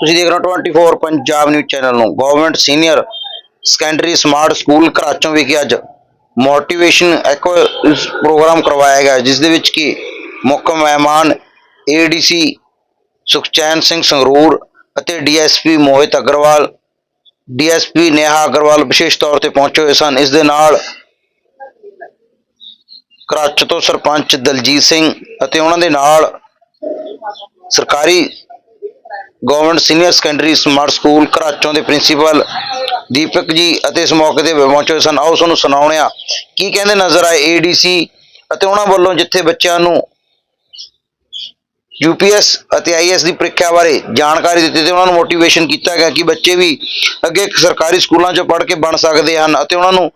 ਤੁਸੀਂ ਦੇਖ ਰਹੇ ਹੋ 24 ਪੰਜਾਬ ਨਿਊਜ਼ ਚੈਨਲ ਨੂੰ। Government senior secondary smart school Gharachon ਵਿਖੇ ਅੱਜ ਮੋਟੀਵੇਸ਼ਨ ਇਸ ਪ੍ਰੋਗਰਾਮ ਕਰਵਾਇਆ ਗਿਆ, ਜਿਸ ਦੇ ਵਿੱਚ ਕਿ ਮੁੱਖ ਮਹਿਮਾਨ ਏਡੀਸੀ ਸੁਖਚੈਨ ਸਿੰਘ ਸੰਗਰੂਰ ਅਤੇ ਡੀਐਸਪੀ ਮੋਹਿਤ ਅਗਰਵਾਲ ਡੀਐਸਪੀ ਨੇਹਾ ਅਗਰਵਾਲ ਵਿਸ਼ੇਸ਼ ਤੌਰ ਤੇ ਪਹੁੰਚੇ ਹੋਏ ਸਨ। ਇਸ ਦੇ ਨਾਲ ਕਰਾਚ ਤੋਂ ਸਰਪੰਚ ਦਲਜੀਤ ਸਿੰਘ ਅਤੇ ਉਹਨਾਂ ਦੇ ਨਾਲ ਸਰਕਾਰੀ government senior secondary smart school Gharachon ਦੇ ਪ੍ਰਿੰਸੀਪਲ ਦੀਪਕ ਜੀ ਅਤੇ ਇਸ ਮੌਕੇ ਤੇ ਪਹੁੰਚੇ ਸਨ। ਆਓ ਤੁਹਾਨੂੰ ਸੁਣਾਉਂਦੇ ਹਾਂ ਕੀ ਕਹਿੰਦੇ ਨਜ਼ਰ ਆਏ ਏਡੀਸੀ ਅਤੇ ਉਹਨਾਂ ਵੱਲੋਂ ਜਿੱਥੇ ਬੱਚਿਆਂ ਨੂੰ ਯੂਪੀਐਸ ਅਤੇ ਆਈਐਸ ਦੀ ਪ੍ਰੀਖਿਆ ਬਾਰੇ ਜਾਣਕਾਰੀ ਦਿੱਤੀ ਤੇ ਉਹਨਾਂ ਨੂੰ ਮੋਟੀਵੇਸ਼ਨ ਕੀਤਾ ਗਿਆ ਕਿ ਬੱਚੇ ਵੀ ਅੱਗੇ ਸਰਕਾਰੀ ਸਕੂਲਾਂ 'ਚ ਪੜ੍ਹ ਕੇ ਬਣ ਸਕਦੇ ਹਨ ਅਤੇ ਉਹਨਾਂ ਨੂੰ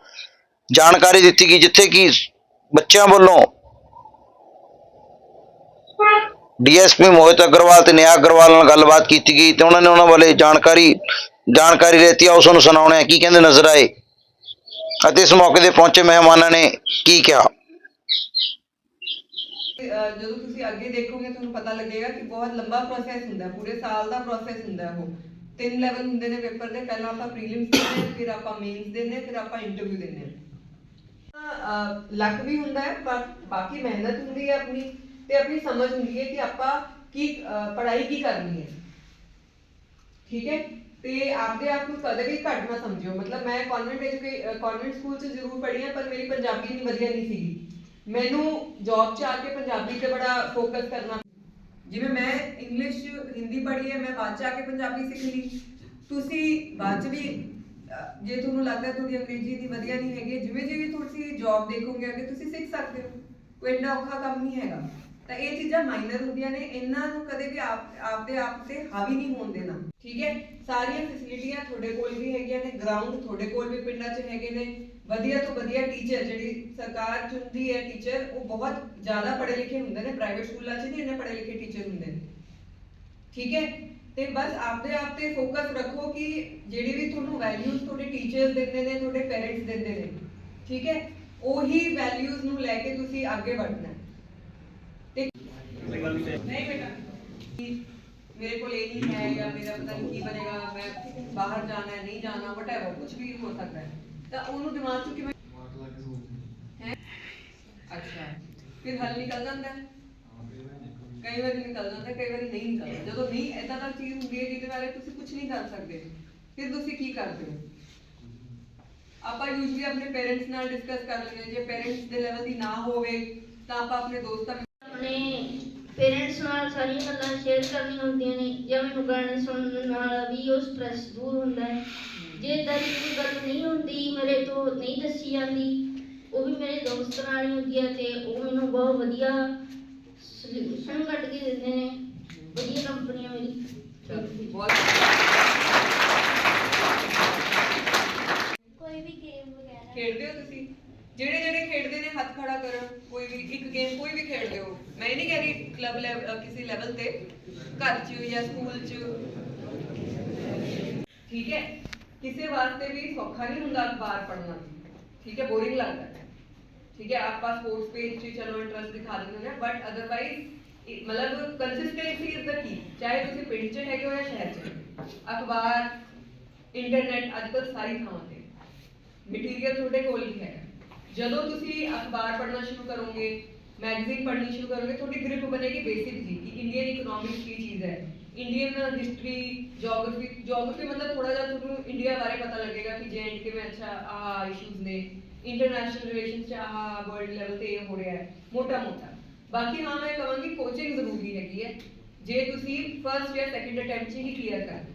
ਜਾਣਕਾਰੀ ਦਿੱਤੀ ਗਈ ਜਿੱਥੇ ਕਿ ਬੱਚਿਆਂ ਵੱਲੋਂ ਡੀਐਸਪੀ ਮੋਹਿਤ ਅਗਰਵਾਲ ਤੇ ਨਿਆ ਅਗਰਵਾਲ ਨਾਲ ਗੱਲਬਾਤ ਕੀਤੀ ਗਈ ਤੇ ਉਹਨਾਂ ਨੇ ਉਹਨਾਂ ਬਾਰੇ ਜਾਣਕਾਰੀ ਜਾਣਕਾਰੀ ਦਿੱਤੀ ਆ ਉਸ ਨੂੰ ਸੁਣਾਉਣੇ ਆ, ਕੀ ਕਹਿੰਦੇ ਨਜ਼ਰ ਆਏ? ਅਤੇ ਇਸ ਮੌਕੇ ਤੇ ਪਹੁੰਚੇ ਮਹਿਮਾਨਾਂ ਨੇ ਕੀ ਕਿਹਾ? ਜਦੋਂ ਤੁਸੀਂ ਅੱਗੇ ਦੇਖੋਗੇ, ਤੁਹਾਨੂੰ ਪਤਾ ਲੱਗੇਗਾ ਕਿ ਬਹੁਤ ਲੰਬਾ ਪ੍ਰੋਸੈਸ ਹੁੰਦਾ ਹੈ ਪੂਰੇ ਸਾਲ ਦਾ ਪ੍ਰੋਸੈਸ ਹੁੰਦਾ ਹੈ ਉਹ। ਤਿੰਨ ਲੈਵਲ ਹੁੰਦੇ ਨੇ ਪੇਪਰ ਦੇ, ਪਹਿਲਾਂ ਆਪਾਂ ਪ੍ਰੀਲਿਮਸ ਦਿੰਦੇ ਫਿਰ ਆਪਾਂ ਮੇਨਸ ਦਿੰਦੇ ਫਿਰ ਆਪਾਂ ਇੰਟਰਵਿਊ ਦਿੰਦੇ ਲੱਕ ਵੀ ਹੁੰਦਾ ਹੈ, ਪਰ ਬਾਕੀ ਮਿਹਨਤ ਹੁੰਦੀ ਹੈ ਆਪਣੀ। ਤੇ ਆਪਣੀ ਸਮਝ ਹੁੰਦੀ ਹੈ ਕਿ ਆਪਾਂ ਕੀ ਪੜ੍ਹਾਈ ਕੀ ਕਰਨੀ ਹੈ। ਠੀਕ ਹੈ? ਤੇ ਆਪਦੇ ਆਪ ਨੂੰ ਕਦੇ ਵੀ ਘੱਟ ਨਾ ਸਮਝਿਓ। ਮਤਲਬ ਮੈਂ ਕਨਵੈਂਟ ਐਜੂਕੇ ਕਨਵੈਂਟ ਸਕੂਲ 'ਚ ਜ਼ਰੂਰ ਪੜ੍ਹੀ ਹਾਂ, ਪਰ ਮੇਰੀ ਪੰਜਾਬੀ ਇੰਨੀ ਵਧੀਆ ਨਹੀਂ ਸੀਗੀ। ਮੈਨੂੰ ਜੌਬ 'ਚ ਆ ਕੇ ਪੰਜਾਬੀ ਤੇ ਬੜਾ ਫੋਕਸ ਕਰਨਾ ਜਿਵੇਂ ਮੈਂ ਇੰਗਲਿਸ਼ ਹਿੰਦੀ ਪੜ੍ਹੀ ਹੈ, ਮੈਂ ਬਾਅਦ 'ਚ ਆ ਕੇ ਪੰਜਾਬੀ ਸਿੱਖ ਲਈ। ਤੁਸੀਂ ਬਾਅਦ 'ਚ ਵੀ ਜੇ ਤੁਹਾਨੂੰ ਲੱਗਦਾ ਤੁਹਾਡੀ ਅੰਗਰੇਜ਼ੀ ਦੀ ਵਧੀਆ ਨਹੀਂ ਹੈਗੀ, ਜਿਵੇਂ ਜਿਵੇਂ ਤੁਸੀਂ ਜੌਬ ਦੇਖੋਗੇ ਅੱਗੇ, ਤੁਸੀਂ ਸਿੱਖ ਸਕਦੇ ਹੋ। ਕੋਈ ਇੰਨਾ ਔਖਾ ਕੰਮ ਨਹੀਂ ਹੈਗਾ। ਤਾਂ ਇਹ ਚੀਜ਼ਾਂ ਮਾਈਨਰ ਹੁੰਦੀਆਂ ਨੇ, ਇਹਨਾਂ ਨੂੰ ਕਦੇ ਵੀ ਆਪ ਆਪਦੇ ਆਪ ਤੇ ਹਾਵੀ ਨਹੀਂ ਹੋਣ ਦੇਣਾ। ਠੀਕ ਹੈ? ਸਾਰੀਆਂ ਫੈਸਿਲਿਟੀਆਂ ਤੁਹਾਡੇ ਕੋਲ ਵੀ ਹੈਗੀਆਂ ਨੇ ਗਰਾਊਂਡ ਤੁਹਾਡੇ ਕੋਲ ਵੀ ਪਿੰਡਾਂ 'ਚ ਹੈਗੇ ਨੇ। ਵਧੀਆ ਤੋਂ ਵਧੀਆ ਟੀਚਰ ਜਿਹੜੀ ਸਰਕਾਰ ਚੁਣਦੀ ਹੈ ਟੀਚਰ ਉਹ ਬਹੁਤ ਜ਼ਿਆਦਾ ਪੜ੍ਹੇ ਲਿਖੇ ਹੁੰਦੇ ਨੇ ਪ੍ਰਾਈਵੇਟ ਸਕੂਲਾਂ 'ਚ ਨਹੀਂ ਇੰਨੇ ਪੜ੍ਹੇ ਲਿਖੇ ਟੀਚਰ ਹੁੰਦੇ ਨੇ। ਠੀਕ ਹੈ? ਤੇ ਬਸ ਆਪਦੇ ਆਪ ਤੇ ਫੋਕਸ ਰੱਖੋ ਕਿ ਜਿਹੜੀ ਵੀ ਤੁਹਾਨੂੰ ਵੈਲਿਊਜ਼ ਤੁਹਾਡੇ ਟੀਚਰਸ ਦਿੰਦੇ ਨੇ, ਤੁਹਾਡੇ ਪੇਰੈਂਟਸ ਦਿੰਦੇ ਨੇ। ਠੀਕ ਹੈ? ਉਹੀ ਵੈਲਿਊਜ਼ ਨੂੰ ਲੈ ਕੇ ਤੁਸੀਂ ਅੱਗੇ ਵਧਣਾ। ਨਹੀਂ ਬੇਟਾ ਕਿ ਮੇਰੇ ਕੋਲ ਇਹ ਨਹੀਂ ਹੈ ਜਾਂ ਮੇਰਾ ਪਤਾ ਨਹੀਂ ਕੀ ਬਣੇਗਾ ਮੈਂ ਬਾਹਰ ਜਾਣਾ ਹੈ ਨਹੀਂ ਜਾਣਾ ਵਟਐਵਰ ਕੁਝ ਵੀ ਹੋ ਸਕਦਾ ਹੈ ਤਾਂ ਉਹਨੂੰ ਦਿਮਾਗ ਤੋਂ ਕਿਵੇਂ ਹੈ ਅੱਛਾ ਫਿਰ ਹੱਲ ਨਿਕਲ ਜਾਂਦਾ ਹੈ ਕਈ ਵਾਰੀ ਨਿਕਲ ਜਾਂਦਾ ਹੈ, ਕਈ ਵਾਰੀ ਨਹੀਂ ਨਿਕਲਦਾ ਜਦੋਂ ਨਹੀਂ ਐਦਾਂ ਦਾ ਚੀਜ਼ ਹੁੰਦੀ ਹੈ ਜਿਹਦੇ ਬਾਰੇ ਤੁਸੀਂ ਕੁਝ ਨਹੀਂ ਕਰ ਸਕਦੇ ਫਿਰ ਤੁਸੀਂ ਕੀ ਕਰਦੇ ਹੋ ਆਪਾਂ ਯੂਜੂਲੀ ਆਪਣੇ ਪੇਰੈਂਟਸ ਨਾਲ ਡਿਸਕਸ ਕਰ ਲੈਂਦੇ ਹਾਂ ਜੇ ਪੇਰੈਂਟਸ ਦੇ ਲੈਵਲ ਦੀ ਨਾ ਹੋਵੇ ਤਾਂ ਆਪਾਂ ਆਪਣੇ ਦੋਸਤਾਂ ਆਪਣੇ ਪੇਰੈਂਟਸ ਨਾਲ ਸਾਰੀਆਂ ਗੱਲਾਂ ਸ਼ੇਅਰ ਕਰਨੀਆਂ ਹੁੰਦੀਆਂ ਨੇ ਜਾਂ ਮੈਨੂੰ ਗਾਣੇ ਸੁਣਨ ਨਾਲ ਵੀ ਉਹ ਸਟ੍ਰੈਸ ਦੂਰ ਹੁੰਦਾ ਹੈ। ਜੇ ਏਦਾਂ ਦੀ ਕੋਈ ਗੱਲ ਨਹੀਂ ਹੁੰਦੀ ਮੇਰੇ ਤੋਂ ਨਹੀਂ ਦੱਸੀ ਜਾਂਦੀ ਉਹ ਵੀ ਮੇਰੇ ਦੋਸਤ ਨਾਲ ਹੀ ਹੁੰਦੀ ਹੈ ਤੇ ਉਹ ਮੈਨੂੰ ਬਹੁਤ ਵਧੀਆ ਸੋਲੂਸ਼ਨ ਕੱਢ ਕੇ ਦਿੰਦੇ ਨੇ। ਵਧੀਆ ਕੰਪਨੀਆਂ ਮੇਰੀ। ਬਹੁਤ ਕੋਈ ਵੀ ਗੇਮ ਵਗੈਰਾ ਖੇਡਦੇ ਹੋ ਤੁਸੀਂ? ਜਿਹੜੇ ਜਿਹੜੇ ਖੇਡਦੇ ਨੇ, ਹੱਥ ਖੜਾ ਕਰਨ, ਕੋਈ ਵੀ ਇੱਕ ਗੇਮ ਕੋਈ ਵੀ ਖੇਡਦੇ ਹੋ, ਮੈਂ ਇਹ ਨਹੀਂ ਕਹਿ ਰਹੀ ਕਲੱਬ ਲੈਵਲ ਕਿਸੇ ਲੈਵਲ ਤੇ, ਘਰ 'ਚ ਜਾਂ ਸਕੂਲ 'ਚ। ਠੀਕ ਹੈ? ਕਿਸੇ ਵਾਸਤੇ ਵੀ ਸੌਖਾ ਨਹੀਂ ਹੁੰਦਾ ਅਖਬਾਰ ਪੜ੍ਹਨਾ। ਠੀਕ ਹੈ? ਬੋਰਿੰਗ ਲੱਗਦਾ ਹੈ। ਠੀਕ ਹੈ? ਆਪਾਂ ਸਪੋਰਟਸ ਪੇਜ 'ਚ ਚਲੋ ਇੰਟਰਸਟ ਦਿਖਾ ਦਿੰਦੇ ਨੇ ਬਟ ਅਦਰਵਾਈਜ਼ ਮਤਲਬ ਕੰਸਿਸਟੈਂਸੀ ਇਜ਼ ਦਾ ਕੀ ਚਾਹੇ ਤੁਸੀਂ ਪਿੰਡ 'ਚ ਹੈਗੇ ਹੋ ਜਾਂ ਸ਼ਹਿਰ 'ਚ। ਅਖਬਾਰ ਇੰਟਰਨੈਟ ਅੱਜ ਕੱਲ੍ਹ ਸਾਰੀ ਥਾਵਾਂ ਤੇ। ਮਟੀਰੀਅਲ ਤੁਹਾਡੇ ਕੋਲ ਹੀ ਹੈ। ਜਦੋਂ ਤੁਸੀਂ ਅਖਬਾਰ ਪੜ੍ਹਨਾ ਸ਼ੁਰੂ ਕਰੋਗੇ ਮੈਗਜ਼ੀਨ ਪੜ੍ਹਨੀ ਸ਼ੁਰੂ ਕਰੋਗੇ ਤੁਹਾਡੀ ਗ੍ਰਿਪ ਬਣੇਗੀ ਬੇਸਿਕ ਜੀ ਕਿ ਇੰਡੀਅਨ ਇਕਨੋਮਿਕਸ ਕੀ ਚੀਜ਼ ਹੈ ਇੰਡੀਅਨ ਹਿਸਟਰੀ ਜੀਓਗ੍ਰਾਫੀ ਜੀਓਗ੍ਰਾਫੀ ਮਤਲਬ ਥੋੜਾ ਜਿਹਾ ਤੁਹਾਨੂੰ ਇੰਡੀਆ ਬਾਰੇ ਪਤਾ ਲੱਗੇਗਾ ਕਿ ਜੇ ਕੇ ਵਿੱਚ ਅੱਛਾ ਆਹ ਇਸ਼ੂਜ਼ ਨੇ ਇੰਟਰਨੈਸ਼ਨਲ ਰਿਲੇਸ਼ਨਸ ਚ ਆਹ ਵਰਲਡ ਲੈਵਲ ਤੇ ਇਹ ਹੋ ਰਿਹਾ ਹੈ ਮੋਟਾ ਮੋਟਾ ਬਾਕੀ ਹਾਂ ਮੈਂ ਕਹਾਂਗੀ ਕੋਚਿੰਗ ਜ਼ਰੂਰੀ ਹੈਗੀ ਹੈ ਜੇ ਤੁਸੀਂ ਫਰਸਟ ਜਾਂ ਸੈਕੰਡ ਅਟੈਂਪਟ 'ਚ ਹੀ ਕਲੀਅਰ ਕਰਨਾ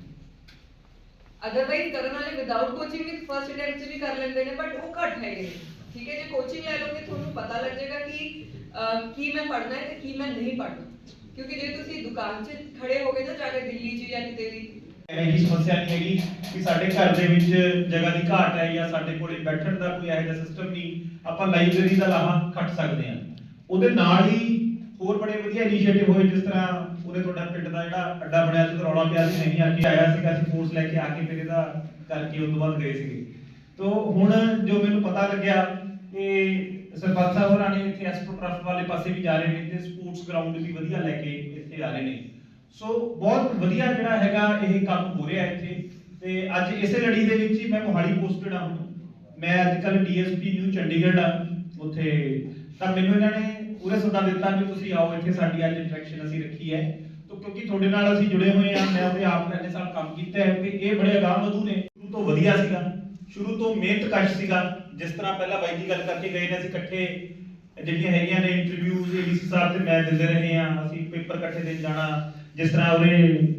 ਅਦਰਵਾਈਜ਼ ਕਰਨ ਵਾਲੇ ਵਿਦਆਊਟ ਕੋਚਿੰਗ ਵੀ ਫਰਸਟ ਅਟੈਂਪਟ 'ਚ ਵੀ ਕਰ ਲੈਂਦੇ ਨੇ ਬਟ ਉਹ ਘੱਟ ਹੈਗੇ ਨੇ ਠੀਕ ਹੈ, ਜੇ ਕੋਚਿੰਗ ਲੈ ਲਓਗੇ, ਤੁਹਾਨੂੰ ਪਤਾ ਲੱਗ ਜਾਏਗਾ ਕਿ ਕੀ ਮੈਂ ਪੜ੍ਹਨਾ ਹੈ ਤੇ ਕੀ ਮੈਂ ਨਹੀਂ ਪੜ੍ਹਨਾ। ਕਿਉਂਕਿ ਜੇ ਤੁਸੀਂ ਦੁਕਾਨ 'ਚ ਖੜੇ ਹੋਗੇ ਨਾ, ਜਾ ਕੇ ਦਿੱਲੀ 'ਚ ਜਾਂ ਕਿਤੇ ਵੀ। ਇਹੀ ਸਮੱਸਿਆ ਨਹੀਂ ਹੈਗੀ ਕਿ ਸਾਡੇ ਘਰ ਦੇ ਵਿੱਚ ਜਗ੍ਹਾ ਦੀ ਘਾਟ ਹੈ ਜਾਂ ਸਾਡੇ ਕੋਲੇ ਬੈਠਣ ਦਾ ਕੋਈ ਇਹੋ ਜਿਹਾ ਸਿਸਟਮ ਨਹੀਂ। ਆਪਾਂ ਲਾਇਬ੍ਰੇਰੀ ਦਾ ਲਾਹਾ ਕੱਟ ਸਕਦੇ ਹਾਂ। ਉਹਦੇ ਨਾਲ ਹੀ ਹੋਰ ਬੜੇ ਵਧੀਆ ਇਨੀਸ਼ੀਏਟਿਵ ਹੋਏ, ਜਿਸ ਤਰ੍ਹਾਂ ਉਹਦੇ ਤੁਹਾਡਾ ਪਿੰਡ ਦਾ ਜਿਹੜਾ ਅੱਡਾ ਬਣਿਆ ਸੀ, ਰੌਲਾ ਪਿਆ ਸੀ, ਨਹੀਂ ਆ ਕੇ ਆਇਆ ਸੀਗਾ, ਅਸੀਂ ਫੋਰਸ ਲੈ ਕੇ ਆ ਕੇ ਫਿਰ ਇਹਦਾ ਕਰਕੇ ਉਸ ਤੋਂ ਬਾਅਦ ਗਏ ਸੀਗੇ। ਤੋਂ ਹੁਣ ਜੋ ਮੈਨੂੰ ਪਤਾ ਲੱਗਿਆ ਕਿ ਸਰਪੰਚ ਸਾਹਿਬ ਹੋਰਾਂ ਨੇ ਇੱਥੇ ਐਸਪੋ ਟਰਫ ਵਾਲੇ ਪਾਸੇ ਵੀ ਜਾ ਰਹੇ ਨੇ ਤੇ ਸਪੋਰਟਸ ਗਰਾਊਂਡ ਵੀ ਵਧੀਆ ਲੈ ਕੇ ਇੱਥੇ ਆ ਰਹੇ ਨੇ। ਸੋ ਬਹੁਤ ਵਧੀਆ ਜਿਹੜਾ ਹੈਗਾ ਇਹ ਕੰਮ ਹੋ ਰਿਹਾ ਇੱਥੇ ਤੇ ਅੱਜ ਇਸੇ ਲੜੀ ਦੇ ਵਿੱਚ ਹੀ ਮੈਂ ਮੋਹਾਲੀ ਪੋਸਟਡ ਹਾਂ। ਹੁਣ ਮੈਂ ਅੱਜ ਕੱਲ ਡੀਐਸਪੀ ਨਿਊ ਚੰਡੀਗੜ੍ਹ ਆ ਉੱਥੇ ਤਾਂ ਮੈਨੂੰ ਇਹਨਾਂ ਨੇ ਪੂਰੇ ਸੱਦਾ ਦਿੱਤਾ ਕਿ ਤੁਸੀਂ ਆਓ ਇੱਥੇ, ਸਾਡੀ ਅੱਜ ਇੰਟਰੈਕਸ਼ਨ ਅਸੀਂ ਰੱਖੀ ਹੈ। ਤਾਂ ਕਿਉਂਕਿ ਤੁਹਾਡੇ ਨਾਲ ਅਸੀਂ ਜੁੜੇ ਹੋਏ ਆ ਮੈਂ ਆਪਣੇ ਆਪ ਨੇ ਸਾਲ ਕੰਮ ਕੀਤਾ ਹੈ ਤੇ ਇਹ ਬੜੇ ਅਗਾਹ ਵਧੂ ਨੇ। ਸ਼ੁਰੂ ਤੋਂ ਵਧੀਆ ਸੀਗਾ। ਸ਼ੁਰੂ ਤੋਂ ਮਿਹਨਤਕਸ਼ ਸੀਗਾ। ਜਿਸ ਤਰ੍ਹਾਂ ਪਹਿਲਾਂ ਬਾਈ ਜੀ ਗੱਲ ਕਰਕੇ ਗਏ ਨੇ, ਅਸੀਂ ਇਕੱਠੇ ਜਿਹੜੀਆਂ ਹੈਗੀਆਂ ਨੇ ਇੰਟਰਵਿਊਜ਼ ਏਡੀਸੀ ਸਾਹਿਬ ਤੇ ਮੈਂ ਦਿੰਦੇ ਰਹੇ ਆ ਅਸੀਂ ਪੇਪਰ ਇਕੱਠੇ ਦੇਣ ਜਾਣਾ। ਜਿਸ ਤਰ੍ਹਾਂ ਉਹਨੇ